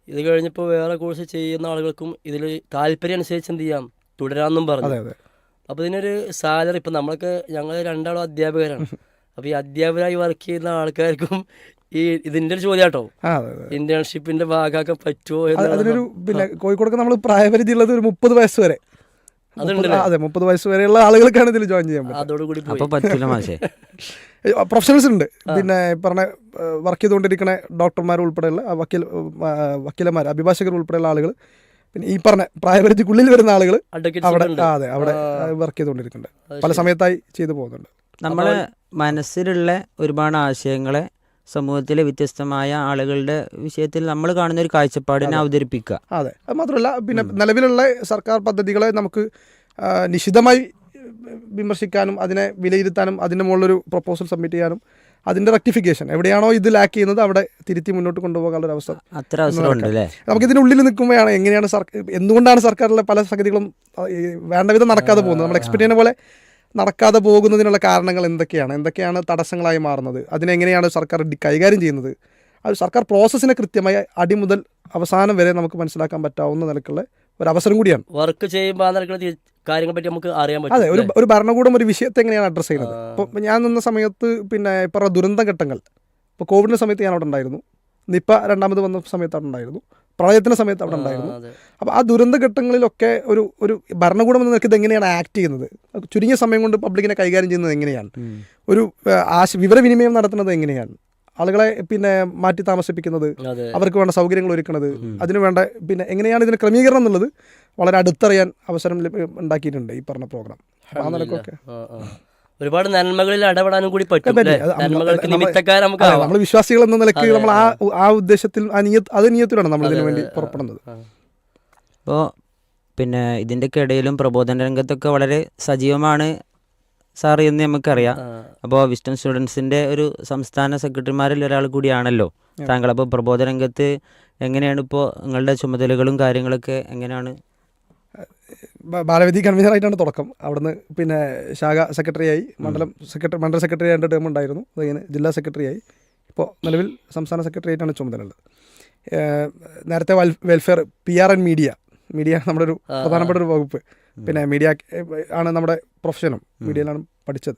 ഇത് കഴിഞ്ഞപ്പോൾ വേറെ കോഴ്സ് ചെയ്യുന്ന ആളുകൾക്കും ഇതിൽ താല്പര്യം അനുസരിച്ച് എന്ത് ചെയ്യാം? തുടരാമെന്നും പറഞ്ഞു. അപ്പോൾ ഇതിനൊരു സാലറി ഇപ്പം നമ്മളൊക്കെ ഞങ്ങൾ രണ്ടാളും അധ്യാപകരാണ്. അപ്പോൾ ഈ അധ്യാപകരായി വർക്ക് ചെയ്യുന്ന ആൾക്കാർക്കും ഈ ഇതിന്റെ ഒരു ചോദ്യം കേട്ടോ ഇന്റേൺഷിപ്പിന്റെ ഭാഗമാക്കാൻ പറ്റുമോ അതിനൊരു പിന്നെ കോഴിക്കോടൊക്കെ നമ്മൾ പ്രായപരിധി ഉള്ളത് ഒരു മുപ്പത് വയസ്സ് വരെ. അതെ മുപ്പത് വയസ്സ് വരെയുള്ള ആളുകൾക്കാണ് ഇതിൽ ജോയിൻ ചെയ്യാൻ അതോടുകൂടി പോയി. അപ്പോൾ പറ്റൂല പ്രൊഫഷണൽസ് ഉണ്ട്. പിന്നെ പറഞ്ഞ വർക്ക് ചെയ്തുകൊണ്ടിരിക്കുന്ന ഡോക്ടർമാർ ഉൾപ്പെടെയുള്ള ആ, വക്കീൽ വക്കീലന്മാർ അഭിഭാഷകർ ഉൾപ്പെടെയുള്ള ആളുകൾ പിന്നെ ഈ പറഞ്ഞ പ്രായപരിധിക്കുള്ളിൽ വരുന്ന ആളുകൾ അവിടെ ഉണ്ട്. അതെ അവിടെ വർക്ക് ചെയ്തുകൊണ്ടിരിക്കുന്നുണ്ട്. പല സമയത്തായി ചെയ്തു പോകുന്നുണ്ട്. നമ്മളെ മനസ്സിലുള്ള ഒരുപാട് ആശയങ്ങളെ സമൂഹത്തിലെ വ്യത്യസ്തമായ ആളുകളുടെ വിഷയത്തിൽ നമ്മൾ കാണുന്ന ഒരു കാഴ്ചപ്പാടിനെ അവതരിപ്പിക്കുക. അതെ. അത് മാത്രമല്ല പിന്നെ നിലവിലുള്ള സർക്കാർ പദ്ധതികളെ നമുക്ക് നിശിതമായി വിമർശിക്കാനും അതിനെ വിലയിരുത്താനും അതിന്റെ മുകളിലൊരു പ്രപ്പോസൽ സബ്മിറ്റ് ചെയ്യാനും അതിന്റെ റെക്ടിഫിക്കേഷൻ എവിടെയാണോ ഇത് ലാക്ക് ചെയ്യുന്നത് അവിടെ തിരുത്തി മുന്നോട്ട് കൊണ്ടുപോകാനുള്ള ഒരു അവസ്ഥ അത്ര അവസരമുണ്ടല്ലേ നമുക്ക് ഇതിനുള്ളിൽ നിൽക്കുമ്പോഴാണ് എങ്ങനെയാണ് സർക്കാർ എന്തുകൊണ്ടാണ് സർക്കാരിലെ പല സംഗതികളും വേണ്ട വിധം നടക്കാതെ പോകുന്നത്? നമ്മൾ എക്സ്പെക്ട് ചെയ്യുന്ന പോലെ നടക്കാതെ പോകുന്നതിനുള്ള കാരണങ്ങൾ എന്തൊക്കെയാണ്? എന്തൊക്കെയാണ് തടസ്സങ്ങളായി മാറുന്നത്? അതിനെങ്ങനെയാണ് സർക്കാർ കൈകാര്യം ചെയ്യുന്നത്? അത് സർക്കാർ പ്രോസസ്സിനെ കൃത്യമായി അടി മുതൽ അവസാനം വരെ നമുക്ക് മനസ്സിലാക്കാൻ പറ്റാവുന്ന നിലക്കുള്ള ഒരു അവസരം കൂടിയാണ്. വർക്ക് ചെയ്യുമ്പോൾ ആ നിലക്കുള്ള കാര്യങ്ങളെ പറ്റി നമുക്ക് അറിയാൻ പറ്റും അതെ ഒരു? ഒരു ഭരണകൂടം ഒരു വിഷയത്തെ എങ്ങനെയാണ് അഡ്രസ്സ് ചെയ്യുന്നത്. ഇപ്പോൾ ഞാൻ നിന്ന സമയത്ത് പിന്നെ ഇപ്പോൾ ദുരന്ത ഘട്ടങ്ങൾ ഇപ്പോൾ കോവിഡിന്റെ സമയത്ത് ഞാൻ അവിടെ ഉണ്ടായിരുന്നു. നിപ്പ രണ്ടാമത് വന്ന സമയത്താണ് അവിടെ ഉണ്ടായിരുന്നു. പ്രളയത്തിന്റെ സമയത്ത് അവിടെ ഉണ്ടായിരുന്നു. അപ്പോൾ ആ ദുരന്ത ഘട്ടങ്ങളിലൊക്കെ ഒരു ഒരു ഭരണകൂടം എന്ന് നിനക്ക് ഇത് എങ്ങനെയാണ് ആക്ട് ചെയ്യുന്നത്? ചുരുങ്ങിയ സമയം കൊണ്ട് പബ്ലിക്കിനെ കൈകാര്യം ചെയ്യുന്നത് എങ്ങനെയാണ്? ഒരു ആശ വിവരവിനിമയം നടത്തുന്നത് എങ്ങനെയാണ്? ആളുകളെ പിന്നെ മാറ്റി താമസിപ്പിക്കുന്നത് അവർക്ക് വേണ്ട സൗകര്യങ്ങൾ ഒരുക്കുന്നത് അതിനു വേണ്ട പിന്നെ എങ്ങനെയാണ് ഇതിന് ക്രമീകരണം എന്നുള്ളത് വളരെ അടുത്തറിയാൻ അവസരം ഉണ്ടാക്കിയിട്ടുണ്ട് ഈ പറഞ്ഞ പ്രോഗ്രാം ആ നിലക്കൊക്കെ. ഒരുപാട് നന്മകളിൽ ഇടപെടാനും കൂടി പറ്റും? നന്മകൾക്ക് നമുക്ക് നമ്മൾ വിശ്വാസികൾ എന്ന നിലയ്ക്ക് നമ്മൾ ആ ആ ഉദ്ദേശത്തിൽ അത് നിയത്തിലാണ് നമ്മൾ ഇതിനു വേണ്ടി പുറപ്പെടുന്നത്. അപ്പോ അപ്പോൾ പിന്നെ ഇതിന്റെയൊക്കെ ഇടയിലും പ്രബോധന രംഗത്തൊക്കെ വളരെ സജീവമാണ് സാർ എന്ന് നമുക്കറിയാം. അപ്പോൾ വിസ്റ്റൺ സ്റ്റുഡൻസിന്റെ ഒരു സംസ്ഥാന സെക്രട്ടറിമാരിൽ ഒരാൾ കൂടിയാണല്ലോ താങ്കൾ. അപ്പോൾ പ്രബോധന രംഗത്ത് എങ്ങനെയാണ് ഇപ്പോൾ നിങ്ങളുടെ ചുമതലകളും കാര്യങ്ങളൊക്കെ എങ്ങനെയാണ് ബാലവേദി കൺവീനറായിട്ടാണ് തുടക്കം. അവിടുന്ന് പിന്നെ ശാഖ സെക്രട്ടറിയായി മണ്ഡലം സെക്രട്ടറി മണ്ഡല സെക്രട്ടറി ആയിട്ട് ടേം ഉണ്ടായിരുന്നു. അതുകഴിഞ്ഞ് ജില്ലാ സെക്രട്ടറിയായി. ഇപ്പോൾ നിലവിൽ സംസ്ഥാന സെക്രട്ടറി ആയിട്ടാണ് ചുമതലയുള്ളത് നേരത്തെ welfare P R and media. Media നമ്മുടെ ഒരു. പ്രധാനപ്പെട്ട ഒരു വകുപ്പ്. പിന്നെ മീഡിയ ആണ് നമ്മുടെ പ്രൊഫഷനും. മീഡിയയിലാണ് പഠിച്ചത്.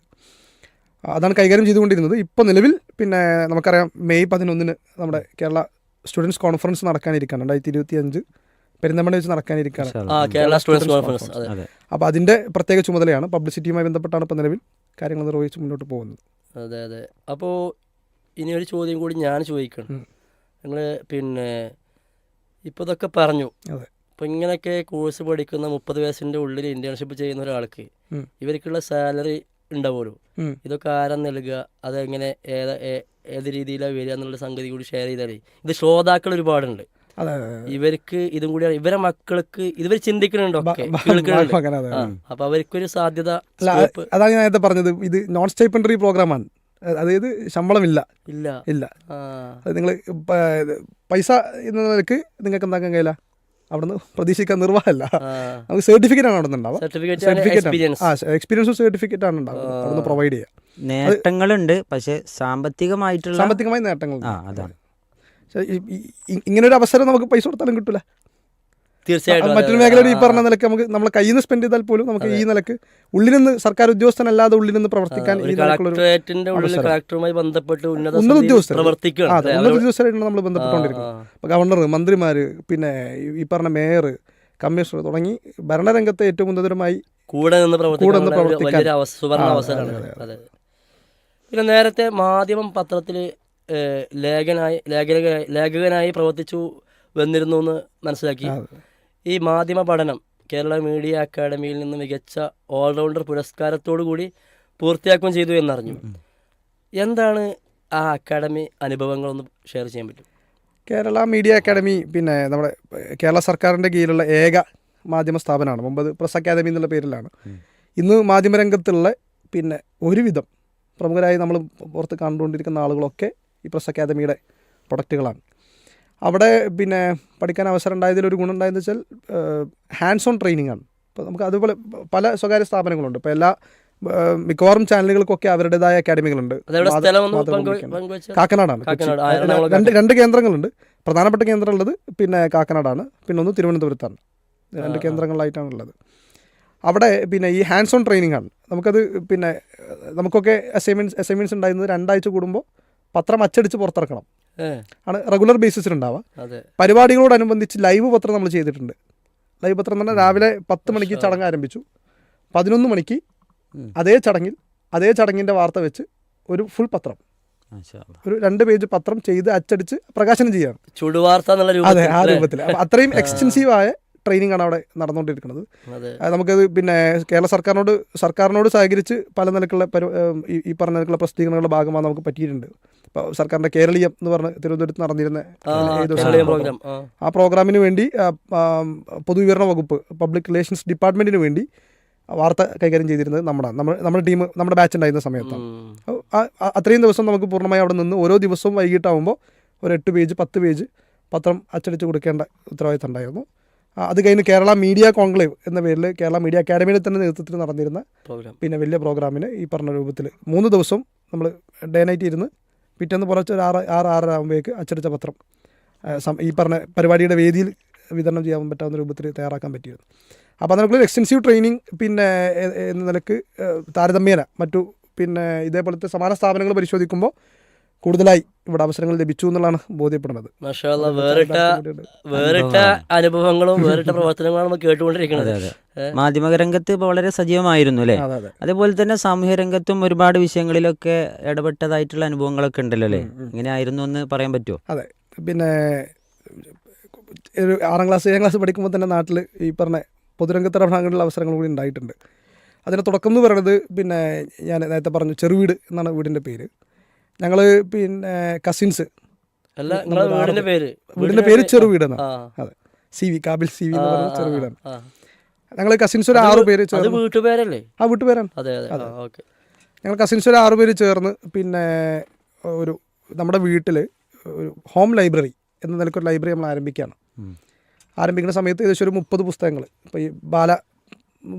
അതാണ് കൈകാര്യം ചെയ്തുകൊണ്ടിരുന്നത്. ഇപ്പോൾ നിലവിൽ പിന്നെ നമുക്കറിയാം മെയ് പതിനൊന്നിന് നമ്മുടെ കേരള സ്റ്റുഡൻസ് കോൺഫറൻസ് നടക്കാനിരിക്കുകയാണ്. രണ്ടായിരത്തി ഇരുപത്തി അഞ്ച് പെരിന്തമണ്ണ വെച്ച് നടക്കാനിരിക്കുകയാണ് കേരള സ്റ്റുഡൻസ് കോൺഫറൻസ് അതെ. അതെ. അപ്പോൾ അതിന്റെ പ്രത്യേക ചുമതലയാണ് പബ്ലിസിറ്റിയുമായി ബന്ധപ്പെട്ടാണ് ഇപ്പോൾ നിലവിൽ കാര്യങ്ങൾ നിർവഹിച്ച് മുന്നോട്ട് പോകുന്നത്. അതെ അതെ. അപ്പോൾ ഇനി ഒരു ചോദ്യം കൂടി ഞാൻ ചോദിക്കണം. നിങ്ങൾ പിന്നെ ഇപ്പോൾ ഇതൊക്കെ പറഞ്ഞു. അതെ. അപ്പോൾ ഇങ്ങനെയൊക്കെ കോഴ്സ് പഠിക്കുന്ന മുപ്പത് വയസ്സിന്റെ ഉള്ളിൽ ഇന്റേൺഷിപ്പ് ചെയ്യുന്ന ഒരാൾക്ക്. ഇവർക്കുള്ള സാലറി ഉണ്ടാവുമല്ലോ. ഇതൊക്കെ ആരാ നൽകുക? അതെങ്ങനെ ഏത് ഏത് രീതിയിലാണ് വരിക എന്നുള്ള സംഗതി കൂടി ഷെയർ ചെയ്താലേ. ഇത് ശ്രോതാക്കൾ ഒരുപാടുണ്ട്. ഇവർക്ക് ഇതും കൂടി ഇവരെ മക്കൾക്ക് ഇതുവരെ ചിന്തിക്കുന്നുണ്ടോ അപ്പൊ അവർക്കൊരു സാധ്യത അല്ല അതാണ് ഞാൻ നേരത്തെ പറഞ്ഞത്. ഇത് നോൺ സ്റ്റൈപ്പൻഡറി പ്രോഗ്രാമാണ് അതായത് ശമ്പളമില്ല. ഇല്ല. ഇല്ല. ആ, അത് നിങ്ങൾ പൈസ എന്ന നിലയ്ക്ക് നിങ്ങൾക്ക് എന്താക്കാൻ കഴിയില്ല? അവിടുന്ന് പ്രതീക്ഷിക്കാൻ നിർവാഹമല്ല നമുക്ക് സർട്ടിഫിക്കറ്റ് ആണ് അവിടെ നിന്ന് ഉണ്ടാവുക സർട്ടിഫിക്കറ്റ് സർട്ടിഫിക്കറ്റ് എക്സ്പീരിയൻസ് ആ എക്സ്പീരിയൻസും സർട്ടിഫിക്കറ്റ് ആണ് ഉണ്ടാവുക. അവിടുന്ന് പ്രൊവൈഡ് ചെയ്യുക. നേട്ടങ്ങളുണ്ട് പക്ഷേ സാമ്പത്തികമായിട്ടുള്ള സാമ്പത്തികമായ നേട്ടങ്ങൾ ആ അതാണ്. ഇങ്ങനെ ഒരു അവസരം നമുക്ക് പൈസ കൊടുത്താലും കിട്ടില്ല തീർച്ചയായിട്ടും. മറ്റൊരു മേഖല മേഖലയിൽ ഈ പറഞ്ഞ നിലയ്ക്ക് നമുക്ക് നമ്മൾ കയ്യിൽ നിന്ന് സ്പെൻഡ് ചെയ്താൽ പോലും നമുക്ക് ഈ നിലയ്ക്ക് ഉള്ളിൽ നിന്ന് സർക്കാർ ഉദ്യോഗസ്ഥനല്ലാതെ ഉള്ളിൽ നിന്ന് പ്രവർത്തിക്കാൻ. കളക്ടറുമായി ബന്ധപ്പെട്ട് ഉന്നത ഉന്നത ഉദ്യോഗസ്ഥർ ഉദ്യോഗസ്ഥരായിട്ടാണ് നമ്മൾ ബന്ധപ്പെട്ടുകൊണ്ടിരിക്കുന്നത് ആ, ഇപ്പോൾ ഗവർണർ മന്ത്രിമാർ പിന്നെ ഈ- പറഞ്ഞ മേയർ കമ്മീഷണർ തുടങ്ങി ഭരണരംഗത്തെ ഏറ്റവും ഉന്നതരമായി കൂടെ നിന്ന് പ്രവർത്തിക്കാൻ സുവർണ അവസരമാണ്. പിന്നെ നേരത്തെ മാധ്യമം പത്രത്തിൽ ലേഖനായി ലേഖക ലേഖകനായി പ്രവർത്തിച്ചു വന്നിരുന്നു എന്ന് മനസ്സിലാക്കി. ഈ മാധ്യമ പഠനം കേരള മീഡിയ അക്കാദമിയിൽ നിന്ന് മികച്ച ഓൾറൗണ്ടർ പുരസ്കാരത്തോടു കൂടി പൂർത്തിയാക്കുകയും ചെയ്തു എന്നറിഞ്ഞു. എന്താണ് ആ അക്കാദമി അനുഭവങ്ങളൊന്ന് ഷെയർ ചെയ്യാൻ പറ്റും? കേരള മീഡിയ അക്കാദമി പിന്നെ നമ്മുടെ കേരള സർക്കാരിന്റെ കീഴിലുള്ള ഏക മാധ്യമ സ്ഥാപനമാണ്. മുമ്പ് പ്രസ് അക്കാദമി എന്നുള്ള പേരിലാണ്. ഇന്ന് മാധ്യമരംഗത്തുള്ള പിന്നെ ഒരുവിധം പ്രമുഖരായി നമ്മൾ പുറത്ത് കണ്ടുകൊണ്ടിരിക്കുന്ന ആളുകളൊക്കെ ഈ പ്രസ് അക്കാദമിയുടെ പ്രൊഡക്റ്റുകളാണ്. അവിടെ പിന്നെ പഠിക്കാൻ അവസരം ഉണ്ടായതിൽ ഒരു ഗുണം ഉണ്ടായെന്ന് വെച്ചാൽ ഹാൻഡ്സ് ഓൺ ട്രെയിനിങ് ആണ്. ഇപ്പോൾ നമുക്ക് അതുപോലെ പല സ്വകാര്യ സ്ഥാപനങ്ങളുണ്ട്. ഇപ്പോൾ എല്ലാ മിക്കവാറും ചാനലുകൾക്കൊക്കെ അവരുടേതായ അക്കാഡമികളുണ്ട് കാക്കനാടാണ് രണ്ട് രണ്ട് കേന്ദ്രങ്ങളുണ്ട്. പ്രധാനപ്പെട്ട കേന്ദ്രം ഉള്ളത് പിന്നെ കാക്കനാടാണ്. പിന്നെ ഒന്ന് തിരുവനന്തപുരത്താണ്. രണ്ട്. കേന്ദ്രങ്ങളിലായിട്ടാണ് ഉള്ളത് അവിടെ പിന്നെ ഈ ഹാൻഡ്സ് ഓൺ ട്രെയിനിങ് ആണ്. നമുക്കത് പിന്നെ നമുക്കൊക്കെ അസൈൻമെന്റ്സ് അസൈൻമെന്റ്സ് ഉണ്ടായിരുന്നത് രണ്ടാഴ്ച കൂടുമ്പോൾ പത്രം അച്ചടിച്ച് പുറത്തിറക്കണം. ആണ് റെഗുലർ ബേസിസിൽ ഉണ്ടാവുക പരിപാടികളോടനുബന്ധിച്ച് ലൈവ് പത്രം നമ്മൾ ചെയ്തിട്ടുണ്ട്. ലൈവ് പത്രം തന്നെ പറഞ്ഞാൽ രാവിലെ പത്ത് മണിക്ക് ചടങ്ങ് ആരംഭിച്ചു. പതിനൊന്ന് മണിക്ക് അതേ ചടങ്ങിൽ അതേ ചടങ്ങിന്റെ വാർത്ത വെച്ച് ഒരു ഫുൾ പത്രം. ഒരു രണ്ട് പേജ് പത്രം ചെയ്ത് അച്ചടിച്ച് പ്രകാശനം ചുടുവാർത്ത എന്നുള്ള അതെ ആ രൂപത്തിൽ അത്രയും എക്സ്റ്റെൻസീവ് ആയ ട്രെയിനിങ് ആണ് അവിടെ നടന്നുകൊണ്ടിരിക്കുന്നത് നമുക്കത് പിന്നെ കേരള സർക്കാരിനോട് സർക്കാരിനോട് സഹകരിച്ച് പല നിലക്കുള്ള പരി ഈ- പറഞ്ഞ നിലക്കുള്ള പ്രസിദ്ധീകരണങ്ങളുടെ ഭാഗമാണ് നമുക്ക് പറ്റിയിട്ടുണ്ട്. ഇപ്പോൾ സർക്കാരിന്റെ കേരളീയം എന്ന് പറഞ്ഞ് തിരുവനന്തപുരത്ത് നടന്നിരുന്ന ആ പ്രോഗ്രാമിന് വേണ്ടി പൊതുവിവരണ വകുപ്പ് പബ്ലിക് റിലേഷൻസ് ഡിപ്പാർട്ട്മെന്റിന് വേണ്ടി വാർത്ത കൈകാര്യം ചെയ്തിരുന്നത് നമ്മുടെ നമ്മൾ നമ്മുടെ ടീം നമ്മുടെ ബാച്ച് ഉണ്ടായിരുന്ന സമയത്താണ്. അത്രയും ദിവസം നമുക്ക് പൂർണമായി അവിടെ നിന്ന് ഓരോ ദിവസവും വൈകിട്ടാവുമ്പോൾ ഒരു എട്ട് പേജ് പത്ത് പേജ് പത്രം അച്ചടിച്ച് കൊടുക്കേണ്ട ഉത്തരവാദിത്തം ഉണ്ടായിരുന്നു. അത് കഴിഞ്ഞ് കേരള മീഡിയ കോൺക്ലേവ് എന്ന പേരിൽ കേരള മീഡിയ അക്കാഡമിയുടെ തന്നെ നേതൃത്വത്തിൽ നടന്നിരുന്ന പ്രോഗ്രാം. പിന്നെ വലിയ പ്രോഗ്രാമിന് ഈ പറഞ്ഞ രൂപത്തിൽ മൂന്ന് ദിവസം നമ്മൾ ഡേ നൈറ്റ് ഇരുന്ന് പിറ്റേന്ന് പുലർച്ചെ ഒരു ആറ് ആറ് ആറര ആകുമ്പോഴേക്ക് അച്ചടിച്ച പത്രം ഈ പറഞ്ഞ പരിപാടിയുടെ വേദിയിൽ വിതരണം ചെയ്യാൻ പറ്റാവുന്ന രൂപത്തിൽ തയ്യാറാക്കാൻ പറ്റിയിരുന്നു അപ്പോൾ അതിനുള്ള എക്സ്റ്റെൻസീവ് ട്രെയിനിങ് പിന്നെ എന്ന നിലയ്ക്ക് താരതമ്യേന മറ്റു പിന്നെ ഇതേപോലത്തെ സമാന സ്ഥാപനങ്ങൾ പരിശോധിക്കുമ്പോൾ കൂടുതലായി ഇവിടെ അവസരങ്ങൾ ലഭിച്ചു എന്നുള്ളതാണ് ബോധ്യപ്പെടുന്നത്. വേറിട്ട വേറിട്ട അനുഭവങ്ങളും വേറിട്ട പ്രവർത്തനങ്ങളും നമ്മൾ കേട്ടുകൊണ്ടിരിക്കുന്നത്. മാധ്യമ രംഗത്ത് ഇപ്പോൾ വളരെ സജീവമായിരുന്നു അല്ലേ? അതെ അതെ. അതേപോലെ തന്നെ സാമൂഹ്യ രംഗത്തും ഒരുപാട് വിഷയങ്ങളിലൊക്കെ ഇടപെട്ടതായിട്ടുള്ള അനുഭവങ്ങളൊക്കെ ഉണ്ടല്ലോ അല്ലേ? ഇങ്ങനെ ആയിരുന്നു എന്ന് പറയാൻ പറ്റുമോ അതെ. പിന്നെ ഒരു ആറാം ക്ലാസ് ഏഴാം ക്ലാസ് പഠിക്കുമ്പോൾ തന്നെ നാട്ടിൽ ഈ പറഞ്ഞ പൊതുരംഗത്ത് ഇടപെടാനുള്ള അവസരങ്ങൾ കൂടി ഉണ്ടായിട്ടുണ്ട്. അതിന്റെ തുടക്കം എന്ന് പറയുന്നത് പിന്നെ ഞാൻ നേരത്തെ പറഞ്ഞു ചെറുവീട് എന്നാണ് വീടിന്റെ പേര്. ഞങ്ങൾ പിന്നെ കസിൻസ് വീടിന്റെ പേര്. ചെറു എന്നാണ് അതെ. സി വി കാബിൽ സി വി എന്ന് പറയുന്ന ചെറുവീടാണ്. ആ. ഞങ്ങൾ കസിൻസ് ഒരു ആറു പേര് വീട്ടുപേരല്ലേ? ആ വീട്ടുപേരാണ്. അതെ അതെ. ഓക്കെ. ഞങ്ങൾ കസിൻസ് ഒരു ആറ് പേര് ചേർന്ന് പിന്നെ ഒരു നമ്മുടെ വീട്ടിൽ ഒരു ഹോം ലൈബ്രറി എന്ന നിലയ്ക്ക് ഒരു ലൈബ്രറി നമ്മൾ ആരംഭിക്കുകയാണ്. ആരംഭിക്കുന്ന സമയത്ത് ഏകദേശം ഒരു മുപ്പത് പുസ്തകങ്ങൾ ഇപ്പോൾ ഈ ബാല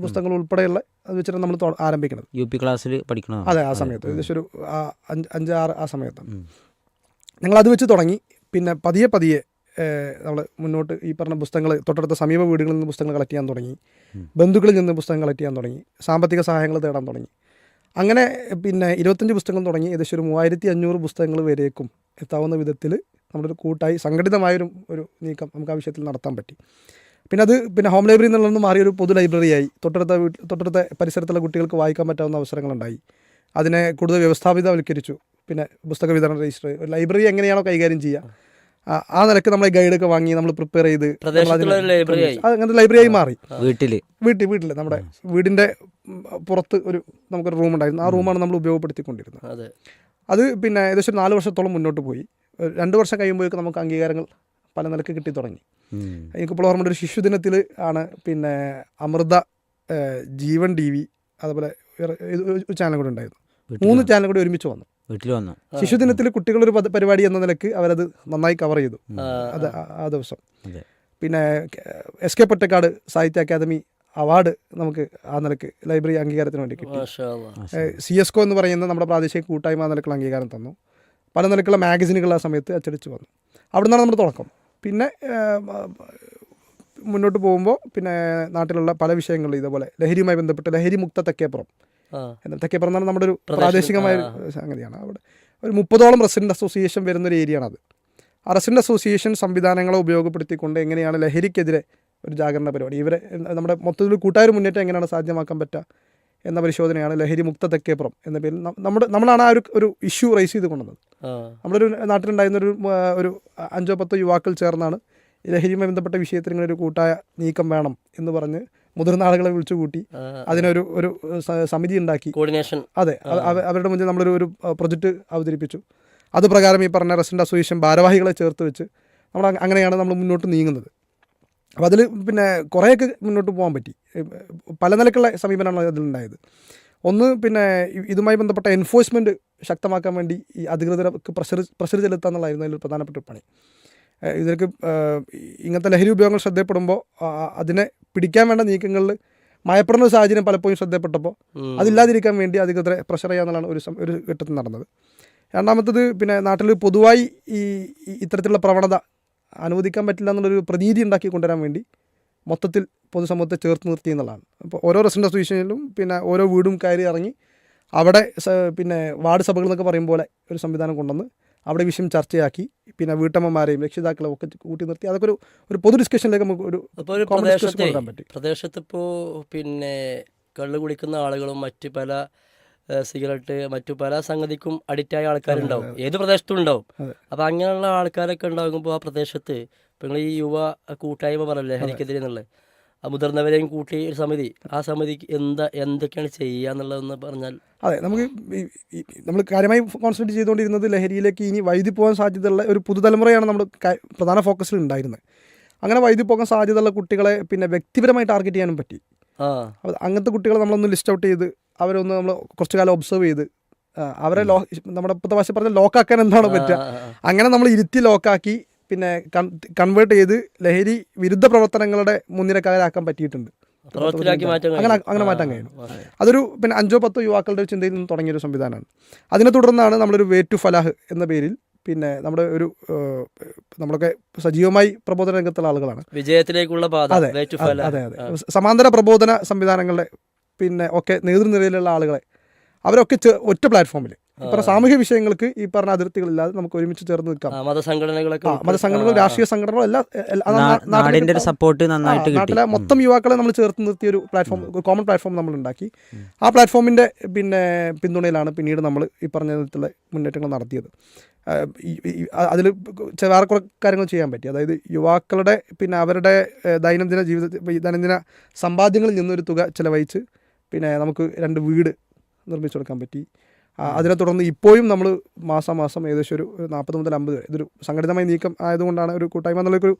പുസ്തകങ്ങൾ ഉൾപ്പെടെയുള്ള അത് വെച്ചിട്ട് നമ്മൾ ആരംഭിക്കുന്നത് യു പി ക്ലാസ്സിൽ പഠിക്കണം അതെ ആ സമയത്ത്. ഏകദേശം ഒരു അഞ്ച് അഞ്ച് ആറ് ആ സമയത്ത്. ഞങ്ങൾ അത് വെച്ച് തുടങ്ങി. പിന്നെ പതിയെ പതിയെ നമ്മൾ മുന്നോട്ട് ഈ പറഞ്ഞ പുസ്തകങ്ങൾ തൊട്ടടുത്ത സമീപ വീടുകളിൽ നിന്ന് പുസ്തകങ്ങൾ കളക്ട് ചെയ്യാൻ തുടങ്ങി. ബന്ധുക്കളിൽ നിന്ന് പുസ്തകം കളക്ട് ചെയ്യാൻ തുടങ്ങി. സാമ്പത്തിക സഹായങ്ങൾ തേടാൻ തുടങ്ങി. അങ്ങനെ പിന്നെ ഇരുപത്തഞ്ച് പുസ്തകം തുടങ്ങി. ഏകദേശം ഒരു മൂവായിരത്തി അഞ്ഞൂറ് പുസ്തകങ്ങൾ വരേക്കും എത്താവുന്ന വിധത്തിൽ നമ്മളൊരു കൂട്ടായി സംഘടിതമായൊരു ഒരു നീക്കം നമുക്ക് ആ വിഷയത്തിൽ നടത്താൻ പറ്റി. പിന്നെ അത് പിന്നെ ഹോം ലൈബ്രറി എന്നുള്ളത് നിന്ന് മാറിയൊരു പൊതു ലൈബ്രറിയായി തൊട്ടടുത്ത വീട്ടിൽ തൊട്ടടുത്ത പരിസരത്തുള്ള കുട്ടികൾക്ക് വായിക്കാൻ പറ്റാവുന്ന അവസരങ്ങളുണ്ടായി. അതിനെ കൂടുതൽ വ്യവസ്ഥാപിതവൽക്കരിച്ചു. പിന്നെ പുസ്തക വിതരണ രജിസ്റ്റർ ലൈബ്രറി എങ്ങനെയാണോ കൈകാര്യം ചെയ്യുക ആ- നിലയ്ക്ക് നമ്മളെ ഗൈഡൊക്കെ വാങ്ങി നമ്മൾ പ്രിപ്പയർ ചെയ്ത് അങ്ങനത്തെ ലൈബ്രറിയായി മാറി. വീട്ടിൽ വീട്ടിൽ വീട്ടിൽ നമ്മുടെ വീടിന്റെ പുറത്ത് ഒരു നമുക്കൊരു റൂം ഉണ്ടായിരുന്നു. ആ റൂമാണ് നമ്മൾ ഉപയോഗപ്പെടുത്തിക്കൊണ്ടിരുന്നത്. അതെ. പിന്നെ ഏകദേശം നാല് വർഷത്തോളം മുന്നോട്ട് പോയി. രണ്ട് വർഷം കഴിയുമ്പോഴേക്കും നമുക്ക് അംഗീകാരങ്ങൾ പല നിലയ്ക്ക് കിട്ടി തുടങ്ങി. എനിക്കിപ്പോൾ ഓർമ്മയുണ്ട് ഒരു ശിശുദിനത്തിൽ ആണ് പിന്നെ അമൃത ജീവൻ ടി വി അതുപോലെ ഒരു ചാനൽ കൂടെ ഉണ്ടായിരുന്നു. മൂന്ന്. ചാനൽ കൂടി ഒരുമിച്ച് വന്നു. വീട്ടിൽ വന്നു. ശിശുദിനത്തിൽ കുട്ടികളൊരു പരിപാടി എന്ന നിലയ്ക്ക് അവരത് നന്നായി കവർ ചെയ്തു. ആ, അത് ആ- ദിവസം. പിന്നെ എസ് കെ പൊറ്റക്കാട് സാഹിത്യ അക്കാദമി അവാർഡ് നമുക്ക് ആ നിലയ്ക്ക് ലൈബ്രറി അംഗീകാരത്തിന് വേണ്ടി കിട്ടി. സി എസ് കോ എന്ന് പറയുന്ന നമ്മുടെ പ്രാദേശിക കൂട്ടായ്മ ആ നിലക്കുള്ള അംഗീകാരം തന്നു. പല നിലക്കുള്ള മാഗസിനുകൾ ആ സമയത്ത് അച്ചടിച്ച് വന്നു. അവിടെ നിന്നാണ് നമ്മുടെ തുടക്കം. പിന്നെ മുന്നോട്ട് പോകുമ്പോൾ പിന്നെ നാട്ടിലുള്ള പല വിഷയങ്ങളും ഇതേപോലെ. ലഹരിയുമായി ബന്ധപ്പെട്ട് ലഹരി മുക്ത തെക്കേപ്പുറം തക്കേപ്പുറം എന്ന് എന്നാണ് നമ്മുടെ ഒരു പ്രാദേശികമായ സംഗതിയാണ്. അവിടെ ഒരു മുപ്പതോളം റെസിഡന്റ് അസോസിയേഷൻ വരുന്ന ഒരു ഏരിയയാണത്. ആ റെസിഡന്റ് അസോസിയേഷൻ സംവിധാനങ്ങളെ ഉപയോഗപ്പെടുത്തിക്കൊണ്ട് എങ്ങനെയാണ് ലഹരിക്കെതിരെ ഒരു ജാഗരണ പരിപാടി. ഇവരെ നമ്മുടെ മൊത്തത്തിൽ കൂട്ടായ മുന്നേറ്റം എങ്ങനെയാണ് സാധ്യമാക്കാൻ പറ്റുക? എന്ന പരിശോധനയാണ് ലഹരി മുക്ത തെക്കേപ്പുറം എന്ന പേരിൽ നമ്മുടെ നമ്മളാണ് ആ ഒരു ഒരു ഇഷ്യൂ റേസ് ചെയ്ത് കൊണ്ടുവന്നത് നമ്മളൊരു നമ്മുടെ ഒരു നാട്ടിലുണ്ടായിരുന്ന ഒരു ഒരു അഞ്ചോ പത്തോ യുവാക്കൾ ചേർന്നാണ് ലഹരിയുമായി ബന്ധപ്പെട്ട വിഷയത്തിൽ ഇങ്ങനെ ഒരു കൂട്ടായ നീക്കം വേണം എന്ന് പറഞ്ഞ് മുതിർന്ന ആളുകളെ വിളിച്ചു കൂട്ടി അതിനൊരു ഒരു സമിതി ഉണ്ടാക്കി. കോർഡിനേഷൻ അതെ അവ- അവ- അവരുടെ മുന്നിൽ നമ്മളൊരു ഒരു പ്രൊജക്റ്റ് അവതരിപ്പിച്ചു. അത് പ്രകാരം ഈ പറഞ്ഞ റെസിഡന്റ് അസോസിയേഷൻ ഭാരവാഹികളെ ചേർത്ത് വെച്ച് നമ്മൾ അങ്ങനെയാണ് നമ്മൾ മുന്നോട്ട് നീങ്ങുന്നത്. അപ്പോൾ അതിൽ പിന്നെ കുറേയൊക്കെ മുന്നോട്ട് പോകാൻ പറ്റി. പല നിലക്കുള്ള സമീപനമാണ് അതിലുണ്ടായത്. ഒന്ന് പിന്നെ ഇതുമായി ബന്ധപ്പെട്ട എൻഫോഴ്സ്മെന്റ് ശക്തമാക്കാൻ വേണ്ടി ഈ അധികൃതർക്ക് പ്രഷർ പ്രഷർ ചെലുത്തുക എന്നുള്ളതായിരുന്നു അതിൽ പ്രധാനപ്പെട്ട പണി. ഇതിലേക്ക് ഇങ്ങനത്തെ ലഹരി ഉപയോഗങ്ങൾ ശ്രദ്ധപ്പെടുമ്പോൾ അതിനെ പിടിക്കാൻ വേണ്ട നീക്കങ്ങളിൽ മയപ്പെടുന്ന സാഹചര്യം പലപ്പോഴും ശ്രദ്ധപ്പെട്ടപ്പോൾ അതില്ലാതിരിക്കാൻ വേണ്ടി അധികൃതരെ പ്രഷർ ചെയ്യാന്നുള്ളതാണ് ഒരു ഒരു ഘട്ടത്തിൽ നടന്നത്. രണ്ടാമത്തത് പിന്നെ നാട്ടിൽ പൊതുവായി ഈ ഇത്തരത്തിലുള്ള പ്രവണത അനുവദിക്കാൻ പറ്റില്ല എന്നുള്ളൊരു പ്രതീതി ഉണ്ടാക്കി കൊണ്ടുവരാൻ വേണ്ടി മൊത്തത്തിൽ പൊതുസമൂഹത്തെ ചേർത്ത് നിർത്തി എന്നുള്ളതാണ്. അപ്പോൾ ഓരോ റെസിഡന്റ് അസോസിയേഷനിലും പിന്നെ ഓരോ വീടും കയറി ഇറങ്ങി അവിടെ പിന്നെ വാർഡ് സഭകൾ എന്നൊക്കെ പറയും പോലെ ഒരു സംവിധാനം കൊണ്ടുവന്ന് അവിടെ വിഷയം ചർച്ചയാക്കി പിന്നെ വീട്ടമ്മമാരെയും രക്ഷിതാക്കളെ ഒക്കെ കൂട്ടി നിർത്തി. അതൊക്കെ ഒരു ഒരു പൊതു ഡിസ്കഷനിലേക്ക് നമുക്ക് ഒരു പ്രദേശത്തെ പ്രദേശത്തിപ്പോൾ പിന്നെ കള്ളു കുടിക്കുന്ന ആളുകളും മറ്റ് പല സിഗരറ്റ് മറ്റു പല സംഗതിക്കും അഡിക്റ്റായ ആൾക്കാരുണ്ടാവും. ഏത് പ്രദേശത്തും ഉണ്ടാവും അപ്പൊ അങ്ങനെയുള്ള ആൾക്കാരൊക്കെ ഉണ്ടാകുമ്പോൾ ആ പ്രദേശത്ത് ഇപ്പം നിങ്ങൾ ഈ യുവ കൂട്ടായ്മ പറഞ്ഞല്ലേ ലഹരിക്കെതിരെ എന്നുള്ളത് ആ മുതിർന്നവരെയും കൂട്ടി ഒരു സമിതി. ആ സമിതിക്ക് എന്താ എന്തൊക്കെയാണ് ചെയ്യുക എന്നുള്ളതെന്ന് പറഞ്ഞാൽ അതെ നമുക്ക് നമ്മൾ കാര്യമായി കോൺസെൻട്രേറ്റ് ചെയ്തുകൊണ്ടിരുന്നത് ലഹരിയിലേക്ക് ഇനി വൈദ്യുതി പോകാൻ സാധ്യതയുള്ള ഒരു പുതുതലമുറയാണ് നമ്മൾ പ്രധാന ഫോക്കസിൽ ഉണ്ടായിരുന്നത്. അങ്ങനെ വൈദ്യുതി പോകാൻ സാധ്യതയുള്ള കുട്ടികളെ പിന്നെ വ്യക്തിപരമായി ടാർഗറ്റ് ചെയ്യാനും പറ്റി. ആ. അങ്ങനത്തെ കുട്ടികളെ നമ്മളൊന്ന് ലിസ്റ്റ് ഔട്ട് ചെയ്ത് അവരൊന്ന് നമ്മൾ കുറച്ചു കാലം ഒബ്സർവ് ചെയ്ത് അവരെ ലോ നമ്മുടെ ഇപ്പോഴത്തെ ഭാഷ പറഞ്ഞ ലോക്കാക്കാൻ എന്താണോ പറ്റുക. അങ്ങനെ നമ്മൾ ഇരുത്തി ലോക്കാക്കി പിന്നെ കൺവേർട്ട് ചെയ്ത് ലഹരി വിരുദ്ധ പ്രവർത്തനങ്ങളുടെ മുൻനിരക്കാരാക്കാൻ പറ്റിയിട്ടുണ്ട്. അങ്ങനെ അങ്ങനെ മാറ്റാൻ കഴിയും. അതൊരു പിന്നെ അഞ്ചോ പത്തോ യുവാക്കളുടെ ഒരു ചിന്തയിൽ നിന്ന് തുടങ്ങിയൊരു സംവിധാനമാണ്. അതിനെ തുടർന്നാണ് നമ്മളൊരു വേ ടു ഫലാഹ് എന്ന പേരിൽ പിന്നെ നമ്മുടെ ഒരു നമ്മളൊക്കെ സജീവമായി പ്രബോധന രംഗത്തുള്ള ആളുകളാണ്. വിജയത്തിലേക്കുള്ള പാത അതെ, അതെ അതെ. സമാന്തര പ്രബോധന സംവിധാനങ്ങളുടെ പിന്നെ ഒക്കെ നേതൃനിരയിലുള്ള ആളുകളെ. അവരൊക്കെ ചെ- ഒറ്റ പ്ലാറ്റ്ഫോമിൽ ഇപ്പം സാമൂഹ്യ വിഷയങ്ങൾക്ക് ഈ പറഞ്ഞ അതിർത്തികളില്ലാതെ നമുക്ക് ഒരുമിച്ച് ചേർന്ന് നിൽക്കാം. മതസംഘടനകളൊക്കെ മതസംഘടനകൾ. രാഷ്ട്രീയ സംഘടനകളും എല്ലാം നാടിന്റെ ഒരു സപ്പോർട്ട് നന്നായിട്ട് കിട്ടി. നാട്ടിലെ മൊത്തം യുവാക്കളെ നമ്മൾ ചേർത്ത് നിർത്തിയ ഒരു പ്ലാറ്റ്ഫോം കോമൺ പ്ലാറ്റ്ഫോം നമ്മൾ ഉണ്ടാക്കി. ആ പ്ലാറ്റ്ഫോമിന്റെ പിന്നെ പിന്തുണയിലാണ് പിന്നീട് നമ്മൾ ഈ പറഞ്ഞ വിധത്തിലുള്ള മുന്നേറ്റങ്ങൾ നടത്തിയത്. അതിൽ വേറെ കുറേ കാര്യങ്ങൾ ചെയ്യാൻ പറ്റി. അതായത് യുവാക്കളുടെ പിന്നെ അവരുടെ ദൈനംദിന ജീവിത ദൈനംദിന സമ്പാദ്യങ്ങളിൽ നിന്നൊരു തുക ചിലവഴിച്ച് പിന്നെ നമുക്ക് രണ്ട് വീട് നിർമ്മിച്ചു കൊടുക്കാൻ പറ്റി. അതിനെ തുടർന്ന് ഇപ്പോഴും നമ്മൾ മാസം മാസം ഏകദേശം ഒരു നാൽപ്പത് മുതൽ അമ്പത് വരെ ഇതൊരു സംഘടിതമായ നീക്കം ആയതുകൊണ്ടാണ് ഒരു കൂട്ടായ്മ എന്നുള്ളൊരു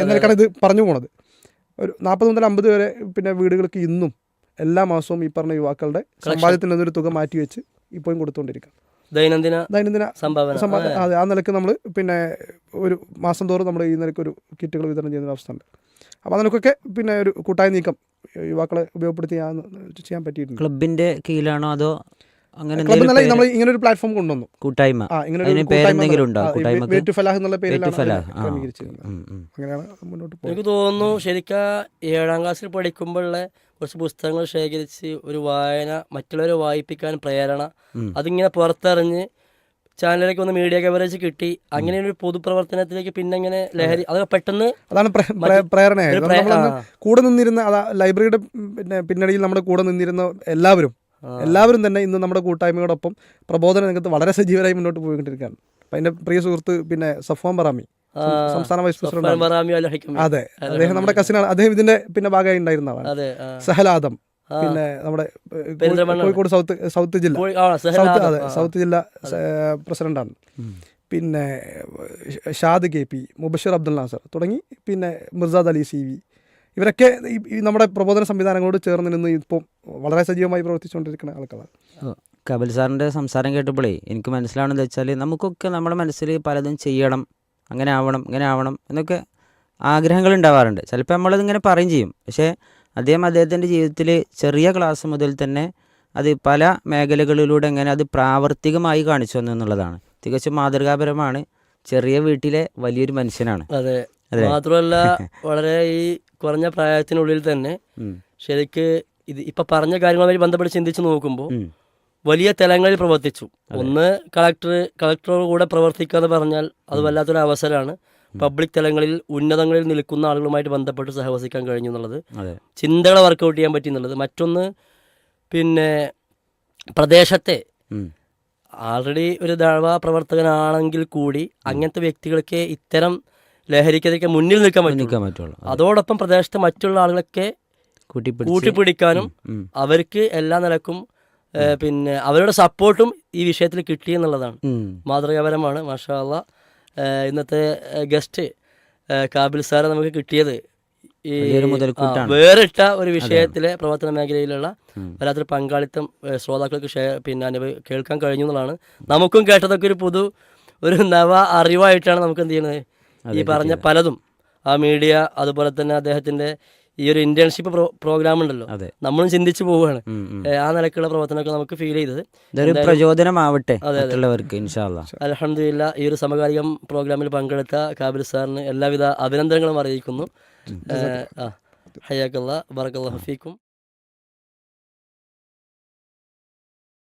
എന്നൊക്കെയാണ് ഇത് പറഞ്ഞു പോണത്. ഒരു നാൽപ്പത് മുതൽ അമ്പത് വരെ പിന്നെ വീടുകൾക്ക് ഇന്നും എല്ലാ മാസവും ഈ പറഞ്ഞ യുവാക്കളുടെ സമ്പാദ്യത്തിൽ നിന്നൊരു തുക മാറ്റി വെച്ച് ഇപ്പോഴും കൊടുത്തുകൊണ്ടിരിക്കുക ദൈനംദിന ദൈനംദിന സംഭാവന. അതെ. ആ നിലയ്ക്ക് നമ്മൾ പിന്നെ ഒരു മാസം തോറും നമ്മൾ ഈ നിലയ്ക്ക് ഒരു കിറ്റുകൾ വിതരണം ചെയ്യുന്ന ഒരു അവസ്ഥ ഉണ്ട്. അപ്പോൾ അതിനൊക്കെ പിന്നെ ഒരു കൂട്ടായ നീക്കം യുവാക്കളെ ഉപയോഗപ്പെടുത്തി ചെയ്യാൻ പറ്റിയിട്ടുണ്ട്. ക്ലബിന്റെ കീഴിലാണോ അതോ അങ്ങനെ? നമ്മൾ ഇങ്ങനെ ഒരു പ്ലാറ്റ്ഫോം കൊണ്ടുവന്നു. കൂട്ടായ്മ? ആ ഇങ്ങനെ ഫലാഹ് എന്നുള്ള പേരിലാണ്. അങ്ങനെയാണ് മുന്നോട്ട് പോകുന്നത് എനിക്ക് തോന്നുന്നു ശരിക്കും ഏഴാം ക്ലാസ്സിൽ പഠിക്കുമ്പോഴുള്ള കുറച്ച് പുസ്തകങ്ങൾ ശേഖരിച്ച് ഒരു വായന മറ്റുള്ളവരെ വായിപ്പിക്കാൻ പ്രേരണ. അതിങ്ങനെ പുറത്തെറിഞ്ഞ് ചാനലിലേക്ക് വന്ന് മീഡിയ കവറേജ് കിട്ടി. അങ്ങനെ ഒരു പൊതുപ്രവർത്തനത്തിലേക്ക് പിന്നെ അങ്ങനെ ലഹരി അത്. പെട്ടെന്ന് അതാണ് പ്രേരണ പ്രേരണയായത്. കൂടെ നിന്നിരുന്ന ലൈബ്രറിയുടെ പിന്നെ പിന്നണിയിൽ നമ്മുടെ കൂടെ നിന്നിരുന്ന എല്ലാവരും എല്ലാവരും തന്നെ ഇന്ന് നമ്മുടെ കൂട്ടായ്മയോടൊപ്പം പ്രബോധന രംഗത്ത് വളരെ സജീവരായി മുന്നോട്ട് പോയിക്കൊണ്ടിരിക്കുകയാണ്. അപ്പം എന്റെ പ്രിയ സുഹൃത്ത് പിന്നെ സഫ്വാൻ ബറാമി. സംസ്ഥാന വൈസ് പ്രസിഡന്റ്. അതെ. അദ്ദേഹം നമ്മുടെ കസിനാണ് അദ്ദേഹം ഇതിന്റെ പിന്നെ ഭാഗമായി ഉണ്ടായിരുന്ന ആളാണ് അതെ സഹലാദം. പിന്നെ നമ്മുടെ. കോഴിക്കോട് സൗത്ത് സൗത്ത് ജില്ല. സൗത്ത് അതെ സൗത്ത് ജില്ല പ്രസിഡന്റാണ്. പിന്നെ ഷാദ് കെ പി മുബഷീർ അബ്ദുൽ നാസർ തുടങ്ങി. പിന്നെ മിർസാദ് അലി സി വി. ഇവരൊക്കെ നമ്മുടെ പ്രബോധന സംവിധാനങ്ങളോട് ചേർന്ന് നിന്ന് ഇപ്പം വളരെ സജീവമായി പ്രവർത്തിച്ചുകൊണ്ടിരിക്കുന്ന ആൾക്കാരാണ് കപിൽ സാറിന്റെ സംസാരം കേട്ടപ്പോഴേ എനിക്ക് മനസ്സിലാവണമെന്ന് വെച്ചാൽ നമുക്കൊക്കെ നമ്മുടെ മനസ്സിൽ പലതും ചെയ്യണം അങ്ങനെ ആവണം ഇങ്ങനെ ആവണം എന്നൊക്കെ ആഗ്രഹങ്ങൾ ഉണ്ടാവാറുണ്ട്. ചിലപ്പോൾ നമ്മളത് ഇങ്ങനെ പറയും ചെയ്യും. പക്ഷേ അദ്ദേഹം അദ്ദേഹത്തിന്റെ ജീവിതത്തിൽ ചെറിയ ക്ലാസ് മുതൽ തന്നെ അത് പല മേഖലകളിലൂടെ എങ്ങനെ അത് പ്രാവർത്തികമായി കാണിച്ചു വന്നു എന്നുള്ളതാണ് തികച്ചും മാതൃകാപരമാണ്. ചെറിയ വീട്ടിലെ വലിയൊരു മനുഷ്യനാണ്. അതെ. മാത്രമല്ല വളരെ ഈ കുറഞ്ഞ പ്രായത്തിനുള്ളിൽ തന്നെ. ശരിക്ക് ഇത് ഇപ്പൊ പറഞ്ഞ കാര്യങ്ങളുമായി ബന്ധപ്പെട്ട് ചിന്തിച്ചു നോക്കുമ്പോൾ വലിയ തലങ്ങളിൽ പ്രവർത്തിച്ചു. ഒന്ന് കളക്ടർ കളക്ടറോട് കൂടെ പ്രവർത്തിക്കുക എന്ന് പറഞ്ഞാൽ അത് വല്ലാത്തൊരു അവസരമാണ്. പബ്ലിക് തലങ്ങളിൽ ഉന്നതങ്ങളിൽ നിൽക്കുന്ന ആളുകളുമായിട്ട് ബന്ധപ്പെട്ട് സഹവസിക്കാൻ കഴിഞ്ഞു എന്നുള്ളത്. ചിന്തകളെ വർക്കൗട്ട് ചെയ്യാൻ പറ്റി എന്നുള്ളത്. മറ്റൊന്ന് പിന്നെ പ്രദേശത്തെ ആൾറെഡി ഒരു ദഴവ പ്രവർത്തകനാണെങ്കിൽ കൂടി അങ്ങനത്തെ വ്യക്തികൾക്ക് ഇത്തരം ലഹരിക്കെതിരെ മുന്നിൽ നിൽക്കാൻ പറ്റും നിൽക്കാൻ പറ്റുള്ളൂ. അതോടൊപ്പം പ്രദേശത്തെ മറ്റുള്ള ആളുകളൊക്കെ കൂട്ടിപ്പിടിക്കാനും അവർക്ക് എല്ലാ നിലക്കും പിന്നെ അവരുടെ സപ്പോർട്ടും ഈ വിഷയത്തിൽ കിട്ടി എന്നുള്ളതാണ്. മാതൃകാപരമാണ്. മാഷാ ഇന്നത്തെ ഗസ്റ്റ് കാബിൽ സാറെ നമുക്ക് കിട്ടിയത് ഈ. വേറിട്ട ഒരു വിഷയത്തിലെ പ്രവർത്തന മേഖലയിലുള്ള. വല്ലാത്തൊരു പങ്കാളിത്തം ശ്രോതാക്കൾക്ക് ഷെയർ പിന്നെ അനുഭവ കേൾക്കാൻ കഴിഞ്ഞു എന്നുള്ളതാണ് നമുക്കും കേട്ടതൊക്കെ ഒരു പുതു ഒരു നവ അറിവായിട്ടാണ് നമുക്ക് എന്ത് ചെയ്യുന്നത് ഈ പറഞ്ഞ പലതും ആ മീഡിയ അതുപോലെ തന്നെ അദ്ദേഹത്തിന്റെ ഈ ഒരു ഇന്റേൺഷിപ്പ് പ്രോഗ്രാം ഉണ്ടല്ലോ. അതെ. നമ്മളും ചിന്തിച്ചു പോവുകയാണ്. ആ നിലക്കുള്ള പ്രവർത്തനമൊക്കെ നമുക്ക് ഫീൽ ചെയ്തത്. പ്രചോദനമാവട്ടെ അലഹമില്ല ഈ ഒരു സമകാലിക പ്രോഗ്രാമിൽ പങ്കെടുത്ത കാബിൽ സാറിന് എല്ലാവിധ അഭിനന്ദനങ്ങളും അറിയിക്കുന്നു. ഹയാക്കുള്ള ആ ഹഫീക്കും